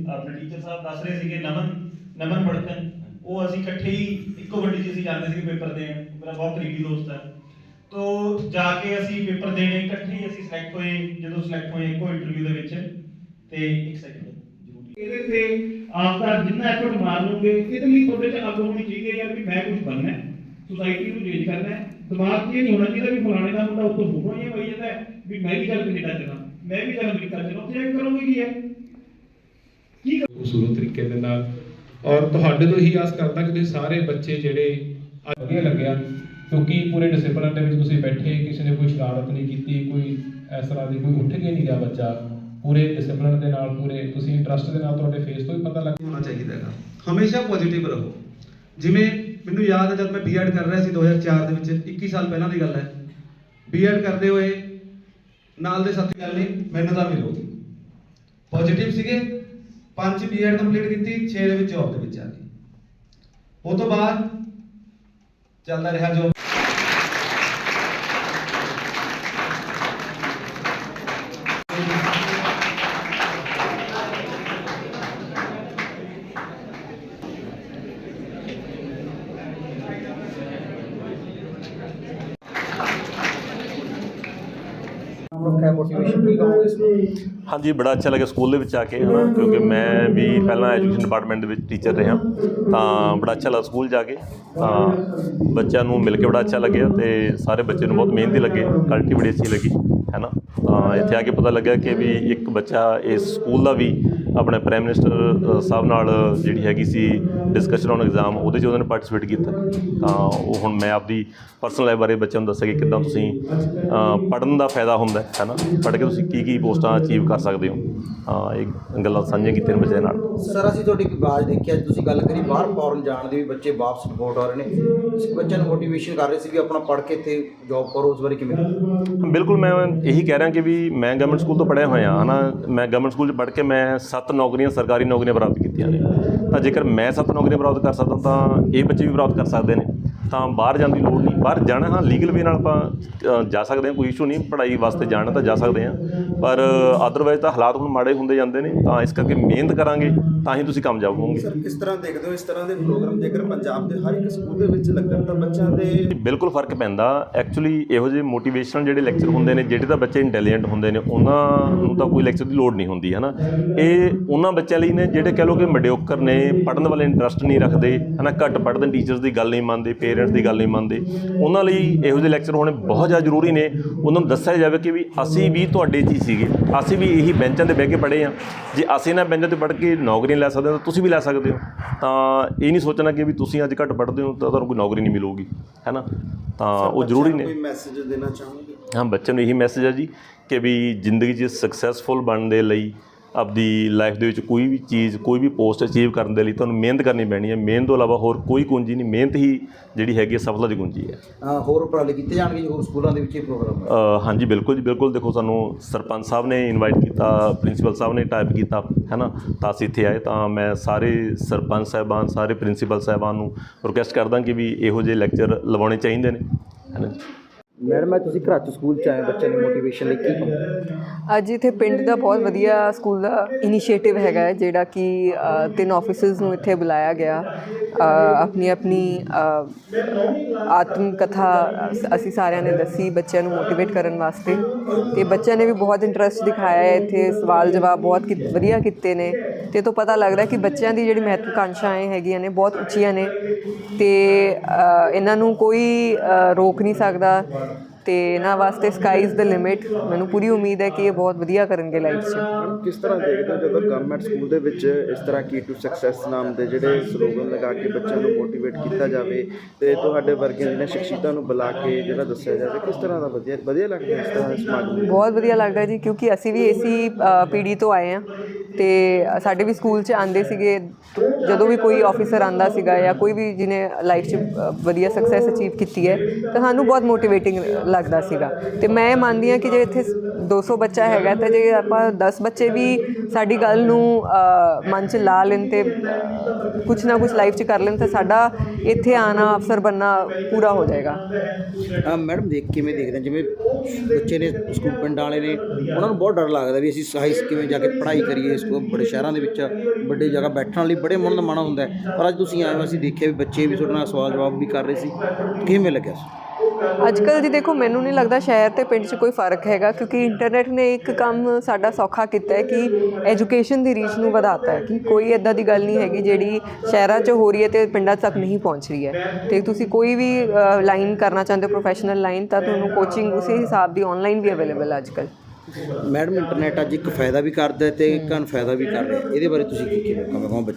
ਆਪਣੇ ਟੀਚਰ ਸਾਹਿਬ ਦੱਸ ਰਹੇ ਸੀਗੇ, ਨਮਨ ਨਮਨ ਪੜਕਨ ਉਹ ਅਸੀਂ ਇਕੱਠੇ ਹੀ ਇੱਕੋ ਗੱਡੀ 'ਚ ਅਸੀਂ ਜਾਂਦੇ ਸੀਗੇ ਪੇਪਰ ਦੇਣ। ਮੇਰਾ ਬਹੁਤ ਕਰੀਬੀ ਦੋਸਤ ਹੈ। ਤੋ ਜਾ ਕੇ ਅਸੀਂ ਪੇਪਰ ਦੇਣੇ, ਇਕੱਠੇ ਹੀ ਅਸੀਂ ਸਿਲੈਕਟ ਹੋਏ, ਜਦੋਂ ਸਿਲੈਕਟ ਹੋਏ ਇੱਕੋ ਇੰਟਰਵਿਊ ਦੇ ਵਿੱਚ। ਤੇ ਇੱਕ ਸੈਕਿੰਡ ਜ਼ਰੂਰੀ। ਇਹਦੇ ਤੇ ਆਪ ਦਾ ਜਿੰਨਾ ਐਫਰਟ ਮਾਰ ਲਓਗੇ, ਇਹਦੇ ਲਈ ਤੁਹਾਡੇ ਚ ਅੱਗ ਹੋਣੀ ਚਾਹੀਦੀ ਹੈ ਯਾਰ ਵੀ ਮੈਂ ਕੁਝ ਬਣਨਾ ਹੈ ਸੋਸਾਇਟੀ ਨੂੰ ਚੇਂਜ ਕਰਨਾ ਹੈ। ਦਿਮਾਗ 'ਚ ਇਹ ਨਹੀਂ ਹੋਣਾ ਚਾਹੀਦਾ ਵੀ ਫਲਾਣੇ ਦਾ ਮੁੰਡਾ ਉੱਤੋਂ ਫੋਟੋ ਹੀ ਹੋਈ ਜਾਂਦਾ ਹੈ ਵੀ ਮੈਂ ਵੀ ਚੱਲ ਕੈਨੇਡਾ ਚੱਲਾਂ ਮੈਂ ਵੀ ਚੱਲ ਅਮਰੀਕਾ ਚੱਲਾਂ ਉੱਥੇ ਜਾ ਕੇ ਕਰੋਗੇ ਕੀ ਹੈ? ਕੀ ਖੂਬਸੂਰਤ ਤਰੀਕੇ ਦੇ ਨਾਲ। ਔਰ ਤੁਹਾਡੇ ਤੋਂ ਹੀ ਆਸ ਕਰਦਾ ਕਿ ਤੁਸੀਂ ਸਾਰੇ ਬੱਚੇ ਜਿਹੜੇ ਵਧੀਆ ਲੱਗਿਆ ਕਿਉਂਕਿ ਪੂਰੇ ਡਿਸਪਲਿਨ ਦੇ ਵਿੱਚ ਤੁਸੀਂ ਬੈਠੇ ਕਿਸੇ ਨੇ ਕੋਈ ਸ਼ਰਾਰਤ ਨਹੀਂ ਕੀਤੀ ਕੋਈ ਇਸ ਤਰ੍ਹਾਂ ਦੀ ਕੋਈ ਉੱਠ ਕੇ ਨਹੀਂ ਗਿਆ ਬੱਚਾ। ਪੂਰੇ ਡਿਸਪਲਿਨ ਦੇ ਨਾਲ ਪੂਰੇ ਤੁਸੀਂ ਇੰਟਰਸਟ ਦੇ ਨਾਲ ਤੁਹਾਡੇ ਫੇਸ ਤੋਂ ਹੀ ਪਤਾ ਲੱਗ ਹੋਣਾ ਚਾਹੀਦਾ ਹੈਗਾ। ਹਮੇਸ਼ਾ ਪੋਜ਼ਿਟਿਵ ਰਹੋ। ਜਿਵੇਂ ਮੈਨੂੰ ਯਾਦ ਹੈ ਜਦ ਮੈਂ ਬੀਐਡ ਕਰ ਰਿਹਾ ਸੀ 2004 ਦੇ ਵਿੱਚ 21 ਸਾਲ ਪਹਿਲਾਂ ਦੀ ਗੱਲ ਹੈ। ਬੀਐਡ ਕਰਦੇ ਹੋਏ ਨਾਲ ਦੇ ਸਾਥੀ ਗੱਲ ਨਹੀਂ, ਮੈਨੂੰ ਤਾਂ ਮਿਲੋਗੀ ਪੋਜ਼ਿਟਿਵ ਸੀਗੇ, ਪੰਜ ਬੀਐਡ ਕੰਪਲੀਟ ਕੀਤੀ 6 ਦੇ ਵਿੱਚ ਜੌਬ ਦੇ ਵਿੱਚ ਆ ਗਈ ਉਹ ਤੋਂ ਬਾਅਦ ਚੱਲਦਾ ਰਿਹਾ ਜੌਬ ਹਾਂਜੀ, ਬੜਾ ਅੱਛਾ ਲੱਗਿਆ ਸਕੂਲ ਦੇ ਵਿੱਚ ਆ ਕੇ, ਹਨਾ, ਕਿਉਂਕਿ ਮੈਂ ਵੀ ਪਹਿਲਾਂ ਐਜੂਕੇਸ਼ਨ ਡਿਪਾਰਟਮੈਂਟ ਦੇ ਵਿੱਚ ਟੀਚਰ ਰਿਹਾ, ਤਾਂ ਬੜਾ ਅੱਛਾ ਲੱਗਾ ਸਕੂਲ ਜਾ ਕੇ, ਤਾਂ ਬੱਚਿਆਂ ਨੂੰ ਮਿਲ ਕੇ ਬੜਾ ਅੱਛਾ ਲੱਗਿਆ ਤੇ ਸਾਰੇ ਬੱਚੇ ਨੂੰ ਬਹੁਤ ਮਿਹਨਤੀ ਲੱਗੇ ਕੁਆਲਿਟੀ ਬੜੀ ਅੱਛੀ ਲੱਗੀ ਹੈ ਨਾ ਤਾਂ ਇੱਥੇ ਆ ਕੇ ਪਤਾ ਲੱਗਿਆ ਕਿ ਵੀ ਇੱਕ ਬੱਚਾ ਇਸ ਸਕੂਲ ਦਾ ਵੀ ਆਪਣੇ ਪ੍ਰਾਈਮ ਮਿਨਿਸਟਰ ਸਾਹਿਬ ਨਾਲ ਜਿਹੜੀ ਹੈਗੀ ਸੀ ਡਿਸਕਸ਼ਨ ਔਨ ਐਗਜ਼ਾਮ ਉਹਦੇ 'ਚ ਉਹਨਾਂ ਨੇ ਪਾਰਟਿਸਿਪੇਟ ਕੀਤਾ। ਤਾਂ ਉਹ ਹੁਣ ਮੈਂ ਆਪਦੀ ਪਰਸਨਲ ਲਾਈਫ ਬਾਰੇ ਬੱਚਿਆਂ ਨੂੰ ਦੱਸਿਆ ਕਿ ਕਿੱਦਾਂ ਤੁਸੀਂ ਪੜਨ ਦਾ ਫਾਇਦਾ ਹੁੰਦਾ ਹੈ ਨਾ ਪੜ੍ਹ ਕੇ ਤੁਸੀਂ ਕੀ ਕੀ ਪੋਸਟਾਂ ਅਚੀਵ ਕਰ ਸਕਦੇ ਹੋ? ਹਾਂ ਇਹ ਗੱਲਾਂ ਸਾਂਝੀਆਂ ਕੀਤੀਆਂ ਨੇ ਬੱਚਿਆਂ ਨਾਲ। ਸਰ ਅਸੀਂ ਤੁਹਾਡੀ ਆਵਾਜ਼ ਦੇਖਿਆ ਤੁਸੀਂ ਗੱਲ ਕਰੀ ਬਾਹਰ ਫੌਰਨ ਜਾਣ ਦੀ ਵੀ ਬੱਚੇ ਵਾਪਸ ਰਿਪੋਰਟ ਆ ਰਹੇ ਨੇ। ਤੁਸੀਂ ਬੱਚਿਆਂ ਨੂੰ ਮੋਟੀਵੇਸ਼ਨ ਕਰ ਰਹੇ ਸੀ ਵੀ ਆਪਣਾ ਪੜ੍ਹ ਕੇ ਇੱਥੇ ਜੌਬ ਕਰੋ ਉਸ ਬਾਰੇ ਕਿਵੇਂ? ਬਿਲਕੁਲ ਮੈਂ ਇਹੀ ਕਹਿ ਰਿਹਾ ਕਿ ਵੀ ਮੈਂ ਗਵਰਨਮੈਂਟ ਸਕੂਲ ਤੋਂ ਪੜ੍ਹਿਆ ਹੋਇਆ, ਹਨਾ? ਮੈਂ ਗਵਰਨਮੈਂਟ ਸਕੂਲ 'ਚ ਪੜ੍ਹ ਕੇ ਮੈਂ ਸੱਤ ਨੌਕਰੀਆਂ, ਸਰਕਾਰੀ ਨੌਕਰੀਆਂ ਪ੍ਰਾਪਤ ਕੀਤੀਆਂ ਨੇ। ਤਾਂ ਜੇਕਰ ਮੈਂ ਸੱਤ ਨੌਕਰੀਆਂ ਪ੍ਰਾਪਤ ਕਰ ਸਕਦਾ ਤਾਂ ਇਹ ਬੱਚੇ ਵੀ ਪ੍ਰਾਪਤ ਕਰ ਸਕਦੇ ਨੇ। ਤਾਂ ਬਾਹਰ ਜਾਣ ਦੀ ਲੋੜ ਨਹੀਂ। ਬਾਹਰ ਜਾਣਾ ਹਾਂ ਲੀਗਲ ਵੇ ਨਾਲ ਆਪਾਂ ਜਾ ਸਕਦੇ ਹਾਂ ਕੋਈ ਇਸ਼ੂ ਨਹੀਂ। ਪੜ੍ਹਾਈ ਵਾਸਤੇ ਜਾਣਾ ਤਾਂ ਜਾ ਸਕਦੇ ਹਾਂ। ਪਰ ਅਦਰਵਾਈਜ਼ ਤਾਂ ਹਾਲਾਤ ਹੁਣ ਮਾੜੇ ਹੁੰਦੇ ਜਾਂਦੇ ਨੇ। ਤਾਂ ਇਸ ਕਰਕੇ ਮਿਹਨਤ ਕਰਾਂਗੇ ਤਾਂ ਹੀ ਤੁਸੀਂ ਕਾਮਯਾਬ ਹੋਵੋਗੇ। ਸਰ ਕਿਸ ਤਰ੍ਹਾਂ ਦੇਖਦੇ ਹੋ ਇਸ ਤਰ੍ਹਾਂ ਦੇ ਪ੍ਰੋਗਰਾਮ ਜੇਕਰ ਪੰਜਾਬ ਦੇ ਹਰ ਇੱਕ ਸਕੂਲ ਦੇ ਵਿੱਚ ਲੱਗਣ ਤਾਂ ਬੱਚਿਆਂ ਦੇ ਬਿਲਕੁਲ ਫ਼ਰਕ ਪੈਂਦਾ। ਐਕਚੁਅਲੀ ਇਹੋ ਜਿਹੇ ਮੋਟੀਵੇਸ਼ਨਲ ਜਿਹੜੇ ਲੈਕਚਰ ਹੁੰਦੇ ਨੇ ਜਿਹੜੇ ਤਾਂ ਬੱਚੇ ਇੰਟੈਲੀਜੈਂਟ ਹੁੰਦੇ ਨੇ ਉਹਨਾਂ ਨੂੰ ਤਾਂ ਕੋਈ ਲੈਕਚਰ ਦੀ ਲੋੜ ਨਹੀਂ ਹੁੰਦੀ ਹੈ ਨਾ ਇਹ ਉਹਨਾਂ ਬੱਚਿਆਂ ਲਈ ਨੇ ਜਿਹੜੇ ਕਹਿ ਲਓ ਕਿ ਮਡਿਓਕਰ ਨੇ ਪੜ੍ਹਨ ਵਾਲੇ ਇੰਟਰਸਟ ਨਹੀਂ ਰੱਖਦੇ ਹੈ ਨਾ ਘੱਟ ਪੜ੍ਹਦੇ ਟੀਚਰਸ ਦੀ ਗੱਲ ਨਹੀਂ ਮੰਨਦੇ ਪੇਰੈਂਟਸ ਦੀ ਗੱਲ ਨਹੀਂ ਮੰਨਦੇ। ਉਹਨਾਂ ਲਈ ਇਹੋ ਜਿਹੇ ਲੈਕਚਰ ਹੋਣੇ ਬਹੁਤ ਜ਼ਿਆਦਾ ਜ਼ਰੂਰੀ ਨੇ। ਉਹਨਾਂ ਨੂੰ ਦੱਸਿਆ ਜਾਵੇ ਕਿ ਵੀ ਅਸੀਂ ਵੀ ਤੁਹਾਡੇ 'ਚ ਹੀ ਸੀਗੇ। ਅਸੀਂ ਵੀ ਇਹੀ ਬੈਂਚਾਂ ਤੇ ਬਹਿ ਕੇ ਪੜ੍ਹੇ ਆ ਜੇ ਅਸੀਂ ਨਾ ਬੈਂਚਾਂ ਤੇ ਪੜ੍ਹ ਕੇ ਨੌਕਰੀਆਂ ਲੈ ਸਕਦੇ ਹਾਂ ਤਾਂ ਤੁਸੀਂ ਵੀ ਲੈ ਸਕਦੇ ਹੋ। ਤਾਂ ਇਹ ਨਹੀਂ ਸੋਚਣਾ ਕਿ ਵੀ ਤੁਸੀਂ ਅੱਜ ਘੱਟ ਪੜ੍ਹਦੇ ਹੋ ਤਾਂ ਤੁਹਾਨੂੰ ਕੋਈ ਨੌਕਰੀ ਨਹੀਂ ਮਿਲੂਗੀ। ਹੈ ਨਾ? ਤਾਂ ਉਹ ਜ਼ਰੂਰੀ ਨੇ ਕੋਈ ਮੈਸੇਜ ਦੇਣਾ ਚਾਹੋਗੇ? ਹਾਂ ਬੱਚਿਆਂ ਨੂੰ ਇਹੀ ਮੈਸੇਜ ਹੈ ਜੀ ਕਿ ਵੀ ਜ਼ਿੰਦਗੀ 'ਚ ਸਕਸੈਸਫੁਲ ਬਣਨ ਦੇ ਲਈ ਆਪਦੀ ਲਾਈਫ ਦੇ ਵਿੱਚ ਕੋਈ ਵੀ ਚੀਜ਼ ਕੋਈ ਵੀ ਪੋਸਟ ਅਚੀਵ ਕਰਨ ਦੇ ਲਈ ਤੁਹਾਨੂੰ ਮਿਹਨਤ ਕਰਨੀ ਪੈਣੀ ਹੈ। ਮਿਹਨਤ ਤੋਂ ਇਲਾਵਾ ਹੋਰ ਕੋਈ ਕੁੰਜੀ ਨਹੀਂ ਮਿਹਨਤ ਹੀ ਜਿਹੜੀ ਹੈਗੀ ਹੈ ਸਫਲਤਾ ਦੀ ਕੁੰਜੀ ਹੈ। ਹੋਰ ਉਪਰਾਲੇ ਕੀਤੇ ਜਾਣਗੇ ਹੋਰ ਸਕੂਲਾਂ ਦੇ ਵਿੱਚ ਇਹ ਪ੍ਰੋਗਰਾਮ ਹਾਂਜੀ ਬਿਲਕੁਲ ਜੀ ਬਿਲਕੁਲ। ਦੇਖੋ ਸਾਨੂੰ ਸਰਪੰਚ ਸਾਹਿਬ ਨੇ ਇਨਵਾਈਟ ਕੀਤਾ ਪ੍ਰਿੰਸੀਪਲ ਸਾਹਿਬ ਨੇ ਟਾਈਪ ਕੀਤਾ ਹੈ ਨਾ? ਤਾਂ ਅਸੀਂ ਇੱਥੇ ਆਏ ਤਾਂ ਮੈਂ ਸਾਰੇ ਸਰਪੰਚ ਸਾਹਿਬਾਨ ਸਾਰੇ ਪ੍ਰਿੰਸੀਪਲ ਸਾਹਿਬਾਨ ਨੂੰ ਰਿਕੁਐਸਟ ਕਰਦਾ ਕਿ ਵੀ ਇਹੋ ਜਿਹੇ ਲੈਕਚਰ ਲਵਾਉਣੇ ਚਾਹੀਦੇ ਨੇ ਹੈ ਨਾ ਜੀ? ਮੈਡਮ ਮੈਂ ਤੁਸੀਂ ਘਰਾਚੂ ਸਕੂਲ ਚ ਆਏ ਬੱਚਿਆਂ ਦੀ ਮੋਟੀਵੇਸ਼ਨ ਲਈ ਕੀ ਕਹੋ ਅੱਜ ਇੱਥੇ ਪਿੰਡ ਦਾ ਬਹੁਤ ਵਧੀਆ ਸਕੂਲ ਦਾ ਇਨੀਸ਼ੀਏਟਿਵ ਹੈਗਾ ਹੈ ਜਿਹੜਾ ਕਿ ਅ, ਤਿੰਨ ਆਫਿਸਰਸ ਨੂੰ ਇੱਥੇ ਬੁਲਾਇਆ ਗਿਆ। ਅ, ਆਪਣੀ ਆਪਣੀ ਅ, ਆਤਮ ਕਥਾ ਅਸ- ਅਸੀਂ ਸਾਰਿਆਂ ਨੇ ਦੱਸੀ ਬੱਚਿਆਂ ਨੂੰ ਮੋਟੀਵੇਟ ਕਰਨ ਵਾਸਤੇ। ਤੇ ਬੱਚਿਆਂ ਨੇ ਵੀ ਬਹੁਤ ਇੰਟਰਸਟ ਦਿਖਾਇਆ ਹੈ ਇੱਥੇ ਸਵਾਲ ਜਵਾਬ ਬਹੁਤ ਕਿ ਵਧੀਆ ਕੀਤੇ ਨੇ। ਤੇ ਤੋਂ ਪਤਾ ਲੱਗਦਾ ਕਿ ਬੱਚਿਆਂ ਦੀ ਜਿਹੜੀ ਮਹੱਤਵਾਕਾਂਸ਼ਾਵਾਂ ਹੈਗੀਆਂ ਨੇ ਬਹੁਤ ਉੱਚੀਆਂ ਨੇ। ਤੇ ਅ, ਇਹਨਾਂ ਨੂੰ ਕੋਈ ਅ, ਰੋਕ ਨਹੀਂ ਸਕਦਾ। ਤੇ ਇਹਨਾਂ ਵਾਸਤੇ ਸਕਾਈ ਇਜ਼ ਦ ਲਿਮਿਟ ਮੈਨੂੰ ਪੂਰੀ ਉਮੀਦ ਹੈ ਕਿ ਇਹ ਬਹੁਤ ਵਧੀਆ ਕਰਨਗੇ ਲਾਈਫ 'ਚ। ਕਿਸ ਤਰ੍ਹਾਂ ਦੇਖਦੇ ਹੋ ਜਦੋਂ ਗਵਰਨਮੈਂਟ ਸਕੂਲ ਦੇ ਵਿੱਚ ਇਸ ਤਰ੍ਹਾਂ ਕੀ ਟੂ ਸਕਸੈਸ ਨਾਮ ਦੇ ਜਿਹੜੇ ਸਲੋਗਨ ਲਗਾ ਕੇ ਬੱਚਿਆਂ ਨੂੰ ਮੋਟੀਵੇਟ ਕੀਤਾ ਜਾਵੇ ਤੇ ਤੁਹਾਡੇ ਵਰਗੀਆਂ ਜਿਹੜੀਆਂ ਸ਼ਖਸੀਅਤਾਂ ਨੂੰ ਬੁਲਾ ਕੇ ਜਿਹੜਾ ਦੱਸਿਆ ਜਾਵੇ ਕਿਸ ਤਰ੍ਹਾਂ ਦਾ ਵਧੀਆ ਵਧੀਆ ਲੱਗਦਾ ਇਸ ਤਰ੍ਹਾਂ ਦੇ ਸਮਾਗਮ ਬਹੁਤ ਵਧੀਆ ਲੱਗਦਾ ਜੀ ਕਿਉਂਕਿ ਅਸੀਂ ਵੀ ਇਸੀ ਪੀੜ੍ਹੀ ਤੋਂ ਆਏ ਹਾਂ ਤੇ ਸਾਡੇ ਵੀ ਸਕੂਲ 'ਚ ਆਂਦੇ ਸੀਗੇ। ਜਦੋਂ ਵੀ ਕੋਈ ਆਫੀਸਰ ਆਂਦਾ ਸੀਗਾ ਜਾਂ ਕੋਈ ਵੀ ਜਿਹਨੇ ਲਾਈਫ 'ਚ ਵਧੀਆ ਸਕਸੈਸ ਅਚੀਵ ਕੀਤੀ ਹੈ, ਤਾਂ ਸਾਨੂੰ ਬਹੁਤ ਮੋਟੀਵੇਟਿੰਗ ਲੱਗਦਾ ਸੀਗਾ। ਤੇ ਮੈਂ ਮੰਨਦੀ ਹਾਂ ਕਿ ਜੇ ਇੱਥੇ 200 ਬੱਚਾ ਹੈਗਾ, ਤਾਂ ਜੇ ਆਪਾਂ 10 ਬੱਚੇ ਵੀ ਸਾਡੀ ਗੱਲ ਨੂੰ ਮਨ 'ਚ ਲਾ ਲੈਣ ਤੇ ਕੁਝ ਨਾ ਕੁਝ ਲਾਈਫ 'ਚ ਕਰ ਲੈਣ, ਤਾਂ ਸਾਡਾ ਇੱਥੇ ਆਣਾ ਅਫਸਰ ਬੰਨਾ ਪੂਰਾ ਹੋ ਜਾਏਗਾ। ਮੈਡਮ ਦੇਖ, ਕਿਵੇਂ ਦੇਖਦੇ ਜਿਵੇਂ ਬੱਚੇ ਨੇ ਸਕੂਲ ਪਿੰਡਾਂ ਵਾਲੇ ਨੇ, ਉਹਨਾਂ ਨੂੰ ਬਹੁਤ ਡਰ ਲੱਗਦਾ ਵੀ ਅਸੀਂ ਸਹਾਈ ਕਿਵੇਂ ਜਾ ਕੇ ਪੜ੍ਹਾਈ ਕਰੀਏ ਸਕੂਲ ਬੜੇ ਸ਼ਹਿਰਾਂ ਦੇ ਵਿੱਚ ਵੱਡੀ ਜਗ੍ਹਾ ਬੈਠਣ ਲਈ ਬੜੇ ਮਨ ਦਾ ਮਾਣਾ ਹੁੰਦਾ ਹੈ। ਪਰ ਅੱਜ ਤੁਸੀਂ ਆਏ ਹੋ, ਅਸੀਂ ਦੇਖਿਆ ਵੀ ਬੱਚੇ ਵੀ ਤੁਹਾਡੇ ਨਾਲ ਸਵਾਲ ਜਵਾਬ ਵੀ ਕਰ ਰਹੇ ਸੀ। ਕਿਵੇਂ ਲੱਗਿਆ ਅੱਜ ਕੱਲ੍ਹ ਜੀ ਦੇਖੋ, ਮੈਨੂੰ ਨਹੀਂ ਲੱਗਦਾ ਸ਼ਹਿਰ ਤੇ ਪਿੰਡ 'ਚ ਕੋਈ ਫ਼ਰਕ ਹੈਗਾ, ਕਿਉਂਕਿ ਇੰਟਰਨੈਟ ਨੇ ਇੱਕ ਕੰਮ ਸਾਡਾ ਸੌਖਾ ਕੀਤਾ ਹੈ ਕਿ ਐਜੂਕੇਸ਼ਨ ਦੀ ਰੀਚ ਨੂੰ ਵਧਾਤਾ ਹੈ, ਕਿ ਕੋਈ ਐਦਾਂ ਦੀ ਗੱਲ ਨਹੀਂ ਹੈਗੀ ਜਿਹੜੀ ਸ਼ਹਿਰਾਂ 'ਚ ਹੋ ਰਹੀ ਹੈ ਤੇ ਪਿੰਡਾਂ ਤੱਕ ਨਹੀਂ ਪਹੁੰਚ ਰਹੀ ਹੈ। ਤੇ ਤੁਸੀਂ ਕੋਈ ਵੀ ਲਾਈਨ ਕਰਨਾ ਚਾਹੁੰਦੇ ਹੋ ਪ੍ਰੋਫੈਸ਼ਨਲ ਲਾਈਨ ਤਾਂ ਤੁਹਾਨੂੰ ਕੋਚਿੰਗ ਉਸੇ ਹਿਸਾਬ ਦੀ ਆਨਲਾਈਨ ਵੀ ਅਵੇਲੇਬਲ ਹੈ ਅੱਜ ਕੱਲ੍ਹ ਮੈਡਮ ਇੰਟਰਨੈਟ ਅੱਜ ਇੱਕ ਫਾਇਦਾ ਵੀ ਕਰਦਾ ਹੈ ਤੇ ਇੱਕ ਅਨਫਾਇਦਾ ਵੀ ਕਰ ਰਿਹਾ ਇਹਦੇ ਬਾਰੇ ਤੁਸੀਂ ਕੀ ਕਿਵੇਂ ਕਹੋਗੇ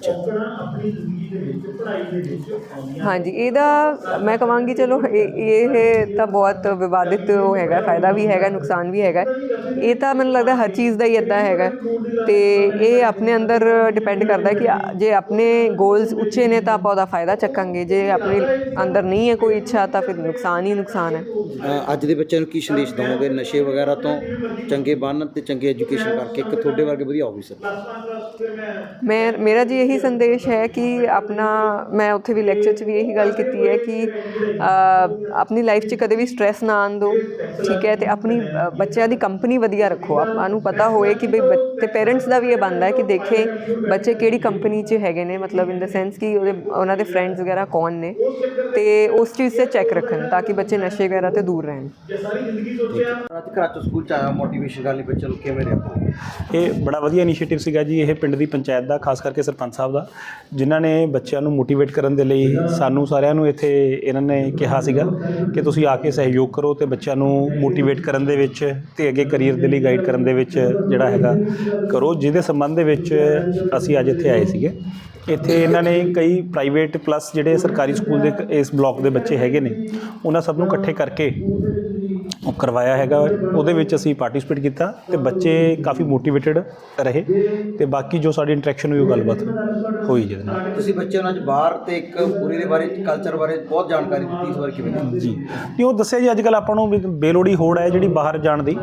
ਹਾਂਜੀ ਇਹਦਾ ਮੈਂ ਕਹਾਂਗੀ ਚਲੋ ਇਹ ਇਹ ਤਾਂ ਬਹੁਤ ਵਿਵਾਦਿਤ ਉਹ ਹੈਗਾ ਫਾਇਦਾ ਵੀ ਹੈਗਾ ਨੁਕਸਾਨ ਵੀ ਹੈਗਾ। ਇਹ ਤਾਂ ਮੈਨੂੰ ਲੱਗਦਾ ਹਰ ਚੀਜ਼ ਦਾ ਹੀ ਇਦਾਂ ਹੈਗਾ। ਤੇ ਇਹ ਆਪਣੇ ਅੰਦਰ ਡਿਪੈਂਡ ਕਰਦਾ ਕਿ ਜੇ ਆਪਣੇ ਗੋਲਸ ਉੱਚੇ ਨੇ ਤਾਂ ਆਪਾਂ ਉਹਦਾ ਫਾਇਦਾ ਚੱਕਾਂਗੇ। ਜੇ ਆਪਣੇ ਅੰਦਰ ਨਹੀਂ ਹੈ ਕੋਈ ਇੱਛਾ ਤਾਂ ਫਿਰ ਨੁਕਸਾਨ ਹੀ ਨੁਕਸਾਨ ਹੈ। ਅੱਜ ਦੇ ਬੱਚਿਆਂ ਨੂੰ ਕੀ ਸੰਦੇਸ਼ ਦਵੋਗੇ? ਨਸ਼ੇ ਵਗੈਰਾ ਤੋਂ ਚੰਗੇ ਬਣਨ ਤੇ ਚੰਗੀ ਐਜੂਕੇਸ਼ਨ ਕਰਕੇ ਇੱਕ ਤੁਹਾਡੇ ਵਰਗੇ ਵਧੀਆ ਆਫੀਸਰ ਮੈਂ ਮੇਰਾ ਜੀ ਇਹੀ ਸੰਦੇਸ਼ ਹੈ ਕਿ ਆਪਣਾ ਮੈਂ ਉੱਥੇ ਵੀ ਲੈਕਚਰ 'ਚ ਵੀ ਇਹੀ ਗੱਲ ਕੀਤੀ ਹੈ ਕਿ ਆਪਣੀ ਲਾਈਫ 'ਚ ਕਦੇ ਵੀ ਸਟ੍ਰੈਸ ਨਾ ਆਉਣ ਦਿਓ ਠੀਕ ਹੈ? ਤੇ ਆਪਣੀ ਬੱਚਿਆਂ ਦੀ ਕੰਪਨੀ ਵਧੀਆ ਰੱਖੋ। ਆਪਾਂ ਨੂੰ ਪਤਾ ਹੋਏ ਕਿ ਬਈ ਬੱਚ- ਤੇ ਪੇਰੈਂਟਸ ਦਾ ਵੀ ਇਹ ਬਣਦਾ ਹੈ ਕਿ ਦੇਖੇ ਬੱਚੇ ਕਿਹੜੀ ਕੰਪਨੀ 'ਚ ਹੈਗੇ ਨੇ ਮਤਲਬ ਇਨ ਦਾ ਸੈਂਸ ਕਿ ਉਹਦੇ ਉਹਨਾਂ ਦੇ ਫਰੈਂਡਸ ਵਗੈਰਾ ਕੌਣ ਨੇ? ਤੇ ਉਸ ਚੀਜ਼ 'ਤੇ ਚੈੱਕ ਰੱਖਣ ਤਾਂ ਕਿ ਬੱਚੇ ਨਸ਼ੇ ਵਗੈਰਾ ਤੋਂ ਦੂਰ ਰਹਿਣ। ਅੱਜ ਕਰਾਚੋ ਸਕੂਲ ਚ ਆਇਆ ਮੋਟੀਵੇਸ਼ਨ ਕਰਨ ਲਈ ਬੱਚੇ ਨੂੰ ਕਿਵੇਂ ਰਿਹਾ? ਇਹ ਬੜਾ ਵਧੀਆ ਇਨੀਸ਼ੀਏਟਿਵ ਸੀਗਾ ਜੀ ਇਹ ਪਿੰਡ ਦੀ ਪੰਚਾਇਤ ਦਾ ਖਾਸ ਕਰਕੇ ਸਰਪੰਚ ਸਾਹਿਬ ਦਾ ਜਿਨ੍ਹਾਂ ਨੇ ਬੱਚਿਆਂ ਨੂੰ ਮੋਟੀਵੇਟ ਕਰਨ ਦੇ ਲਈ ਸਾਨੂੰ ਸਾਰਿਆਂ ਨੂੰ ਇੱਥੇ ਇਹਨਾਂ ਨੇ ਕਿਹਾ ਸੀਗਾ ਕਿ ਤੁਸੀਂ ਆ ਕੇ ਸਹਿਯੋਗ ਕਰੋ ਤੇ ਬੱਚਿਆਂ ਨੂੰ ਮੋਟੀਵੇਟ ਕਰਨ ਦੇ ਵਿੱਚ ਤੇ ਅੱਗੇ ਕੈਰੀਅਰ ਦੇ ਲਈ ਗਾਈਡ ਕਰਨ ਦੇ ਵਿੱਚ ਜਿਹੜਾ ਹੈਗਾ ਕਰੋ, ਜਿਹਦੇ ਸੰਬੰਧ ਦੇ ਵਿੱਚ ਅਸੀਂ ਅੱਜ ਇੱਥੇ ਆਏ ਸੀਗੇ। ਇੱਥੇ ਇਹਨਾਂ ਨੇ ਕਈ ਪ੍ਰਾਈਵੇਟ ਪਲੱਸ ਜਿਹੜੇ ਸਰਕਾਰੀ ਸਕੂਲ ਦੇ ਇਸ ਬਲਾਕ ਦੇ ਬੱਚੇ ਹੈਗੇ ਨੇ, ਉਹਨਾਂ ਸਭ ਨੂੰ ਇਕੱਠੇ ਕਰਕੇ ਉਹ ਕਰਵਾਇਆ ਹੈਗਾ। ਉਹਦੇ ਵਿੱਚ ਅਸੀਂ ਪਾਰਟਿਸਿਪੇਟ ਕੀਤਾ ਤੇ ਬੱਚੇ ਕਾਫੀ ਮੋਟੀਵੇਟਡ ਰਹੇ ਤੇ ਬਾਕੀ ਜੋ ਸਾਡੀ ਇੰਟਰੈਕਸ਼ਨ ਹੋਈ ਉਹ ਗੱਲਬਾਤ ਹੋਈ ਜਿਹਦੇ ਨਾਲ। ਤੁਸੀਂ ਬੱਚਿਆਂ ਨੂੰ ਅੱਜ ਬਾਹਰ ਤੇ ਇੱਕ ਪੂਰੀ ਦੇ ਬਾਰੇ ਕਲਚਰ ਬਾਰੇ ਬਹੁਤ ਜਾਣਕਾਰੀ ਦਿੱਤੀ ਇਸ ਬਾਰੇ ਕਿਵੇਂ ਜੀ। ਨਹੀਂ ਉਹ ਦੱਸਿਆ ਜੀ ਅੱਜ ਕੱਲ ਆਪਾਂ ਨੂੰ ਬੇਲੋੜੀ ਹੋੜ ਹੈ ਜਿਹੜੀ ਬਾਹਰ ਜਾਣ ਦੀ।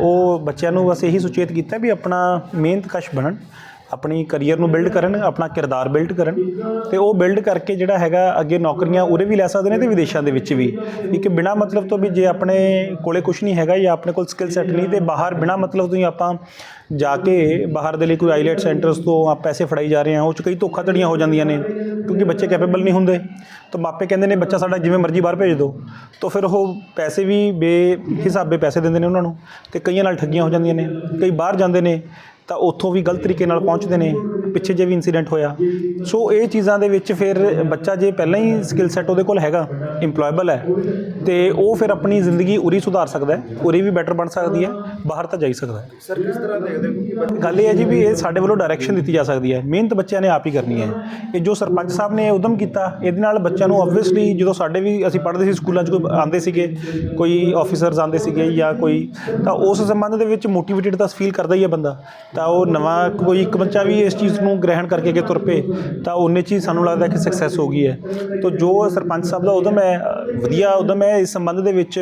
ਉਹ ਬੱਚਿਆਂ ਨੂੰ ਬਸ ਇਹੀ ਸੁਚੇਤ ਕੀਤਾ ਵੀ ਆਪਣਾ ਮਿਹਨਤ ਕਸ਼ ਬਣਨ। ਆਪਣੀ ਕਰੀਅਰ ਨੂੰ ਬਿਲਡ ਕਰਨ, ਆਪਣਾ ਕਿਰਦਾਰ ਬਿਲਡ ਕਰਨ ਤੇ ਉਹ ਬਿਲਡ ਕਰਕੇ ਜਿਹੜਾ ਹੈਗਾ ਅੱਗੇ ਨੌਕਰੀਆਂ ਉਰੇ ਵੀ ਲੈ ਸਕਦੇ ਨੇ ਤੇ ਵਿਦੇਸ਼ਾਂ ਦੇ ਵਿੱਚ ਵੀ। ਇੱਕ ਬਿਨਾ ਮਤਲਬ ਤੋਂ ਵੀ ਜੇ ਆਪਣੇ ਕੋਲੇ ਕੁਝ ਨਹੀਂ ਹੈਗਾ ਜਾਂ ਆਪਣੇ ਕੋਲ ਸਕਿੱਲ ਸੈੱਟ ਨਹੀਂ ਤੇ ਬਾਹਰ ਬਿਨਾ ਮਤਲਬ ਤੋਂ ਹੀ ਆਪਾਂ ਜਾ ਕੇ ਬਾਹਰ ਦੇ ਲਈ ਕੋਈ ਆਈਲੈਟ ਸੈਂਟਰਸ ਤੋਂ ਆ ਪੈਸੇ ਫੜਾਈ ਜਾ ਰਹੇ ਹਾਂ, ਉਹ ਚ ਕਈ ਧੋਖਾਧੜੀਆਂ ਹੋ ਜਾਂਦੀਆਂ ਨੇ ਕਿਉਂਕਿ ਬੱਚੇ ਕੈਪੇਬਲ ਨਹੀਂ ਹੁੰਦੇ। ਤਾਂ ਮਾਪੇ ਕਹਿੰਦੇ ਨੇ, ਬੱਚਾ ਸਾਡਾ ਜਿਵੇਂ ਮਰਜ਼ੀ ਬਾਹਰ ਭੇਜ ਦਿਓ ਤਾਂ ਫਿਰ ਉਹ ਪੈਸੇ ਵੀ ਬੇ ਹਿਸਾਬੇ ਪੈਸੇ ਦਿੰਦੇ ਨੇ ਉਹਨਾਂ ਨੂੰ ਤੇ ਕਈਆਂ ਨਾਲ ਠੱਗੀਆਂ ਹੋ ਜਾਂਦੀਆਂ ਨੇ, ਕਈ ਬਾਹਰ ਜਾਂਦੇ ਨੇ। ਤਾਂ ਉੱਥੋਂ ਵੀ ਗਲਤ ਤਰੀਕੇ ਨਾਲ ਪਹੁੰਚਦੇ ਨੇ। ਪਿੱਛੇ ਜੇ ਵੀ ਇਨਸੀਡੈਂਟ ਹੋਇਆ। ਸੋ ਇਹ ਚੀਜ਼ਾਂ ਦੇ ਵਿੱਚ ਫਿਰ ਬੱਚਾ ਜੇ ਪਹਿਲਾਂ ਹੀ ਸਕਿੱਲ ਸੈੱਟ ਉਹਦੇ ਕੋਲ ਹੈਗਾ EMPLOYABLE ਹੈ ਤੇ ਉਹ ਫਿਰ ਆਪਣੀ ਜ਼ਿੰਦਗੀ ਉਰੀ ਸੁਧਾਰ ਸਕਦਾ ਹੈ ਉਰੀ ਵੀ ਬੈਟਰ ਬਣ ਸਕਦੀ ਹੈ ਬਾਹਰ ਤਾਂ ਜਾਈ ਸਕਦਾ ਹੈ। ਸਰ ਕਿਸ ਤਰ੍ਹਾਂ ਦੇਖਦੇ ਹੋ ਕਿ ਗੱਲ ਇਹ ਹੈ ਜੀ ਵੀ ਇਹ ਸਾਡੇ ਵੱਲੋਂ ਡਾਇਰੈਕਸ਼ਨ ਦਿੱਤੀ ਜਾ ਸਕਦੀ ਹੈ। ਮਿਹਨਤ ਬੱਚਿਆਂ ਨੇ ਆਪ ਹੀ ਕਰਨੀ ਹੈ। ਇਹ ਜੋ ਸਰਪੰਚ ਸਾਹਿਬ ਨੇ ਉਦਮ ਕੀਤਾ ਇਹਦੇ ਨਾਲ ਬੱਚਿਆਂ ਨੂੰ ਆਬਵੀਅਸਲੀ ਜਦੋਂ ਸਾਡੇ ਵੀ ਅਸੀਂ ਪੜ੍ਹਦੇ ਸੀ ਸਕੂਲਾਂ 'ਚ ਕੋਈ ਆਉਂਦੇ ਸੀਗੇ ਕੋਈ ਆਫੀਸਰਸ ਆਉਂਦੇ ਸੀਗੇ ਜਾਂ ਕੋਈ ਤਾਂ ਉਸ ਸੰਬੰਧ ਦੇ ਵਿੱਚ ਮੋਟੀਵੇਟਿਡ ਤਾਂ ਫੀਲ ਕਰਦਾ ਹੀ ਹੈ ਬੰਦਾ। ਤਾਂ ਉਹ ਨਵਾਂ ਕੋਈ ਇੱਕ ਬੱਚਾ ਵੀ ਇਸ ਚੀਜ਼ ਨੂੰ ਗ੍ਰਹਿਣ ਕਰਕੇ ਅੱਗੇ ਤੁਰ ਪਏ, ਤਾਂ ਉਹਨੇ ਚੀਜ਼ ਸਾਨੂੰ ਲੱਗਦਾ ਕਿ ਸਕਸੈਸ ਹੋ ਗਈ ਹੈ। ਤਾਂ ਜੋ ਸਰਪੰਚ ਸਾਹਿਬ ਦਾ ਉਦਮ ਹੈ ਵਧੀਆ ਉਦਮ ਹੈ ਇਸ ਸੰਬੰਧ ਦੇ ਵਿੱਚ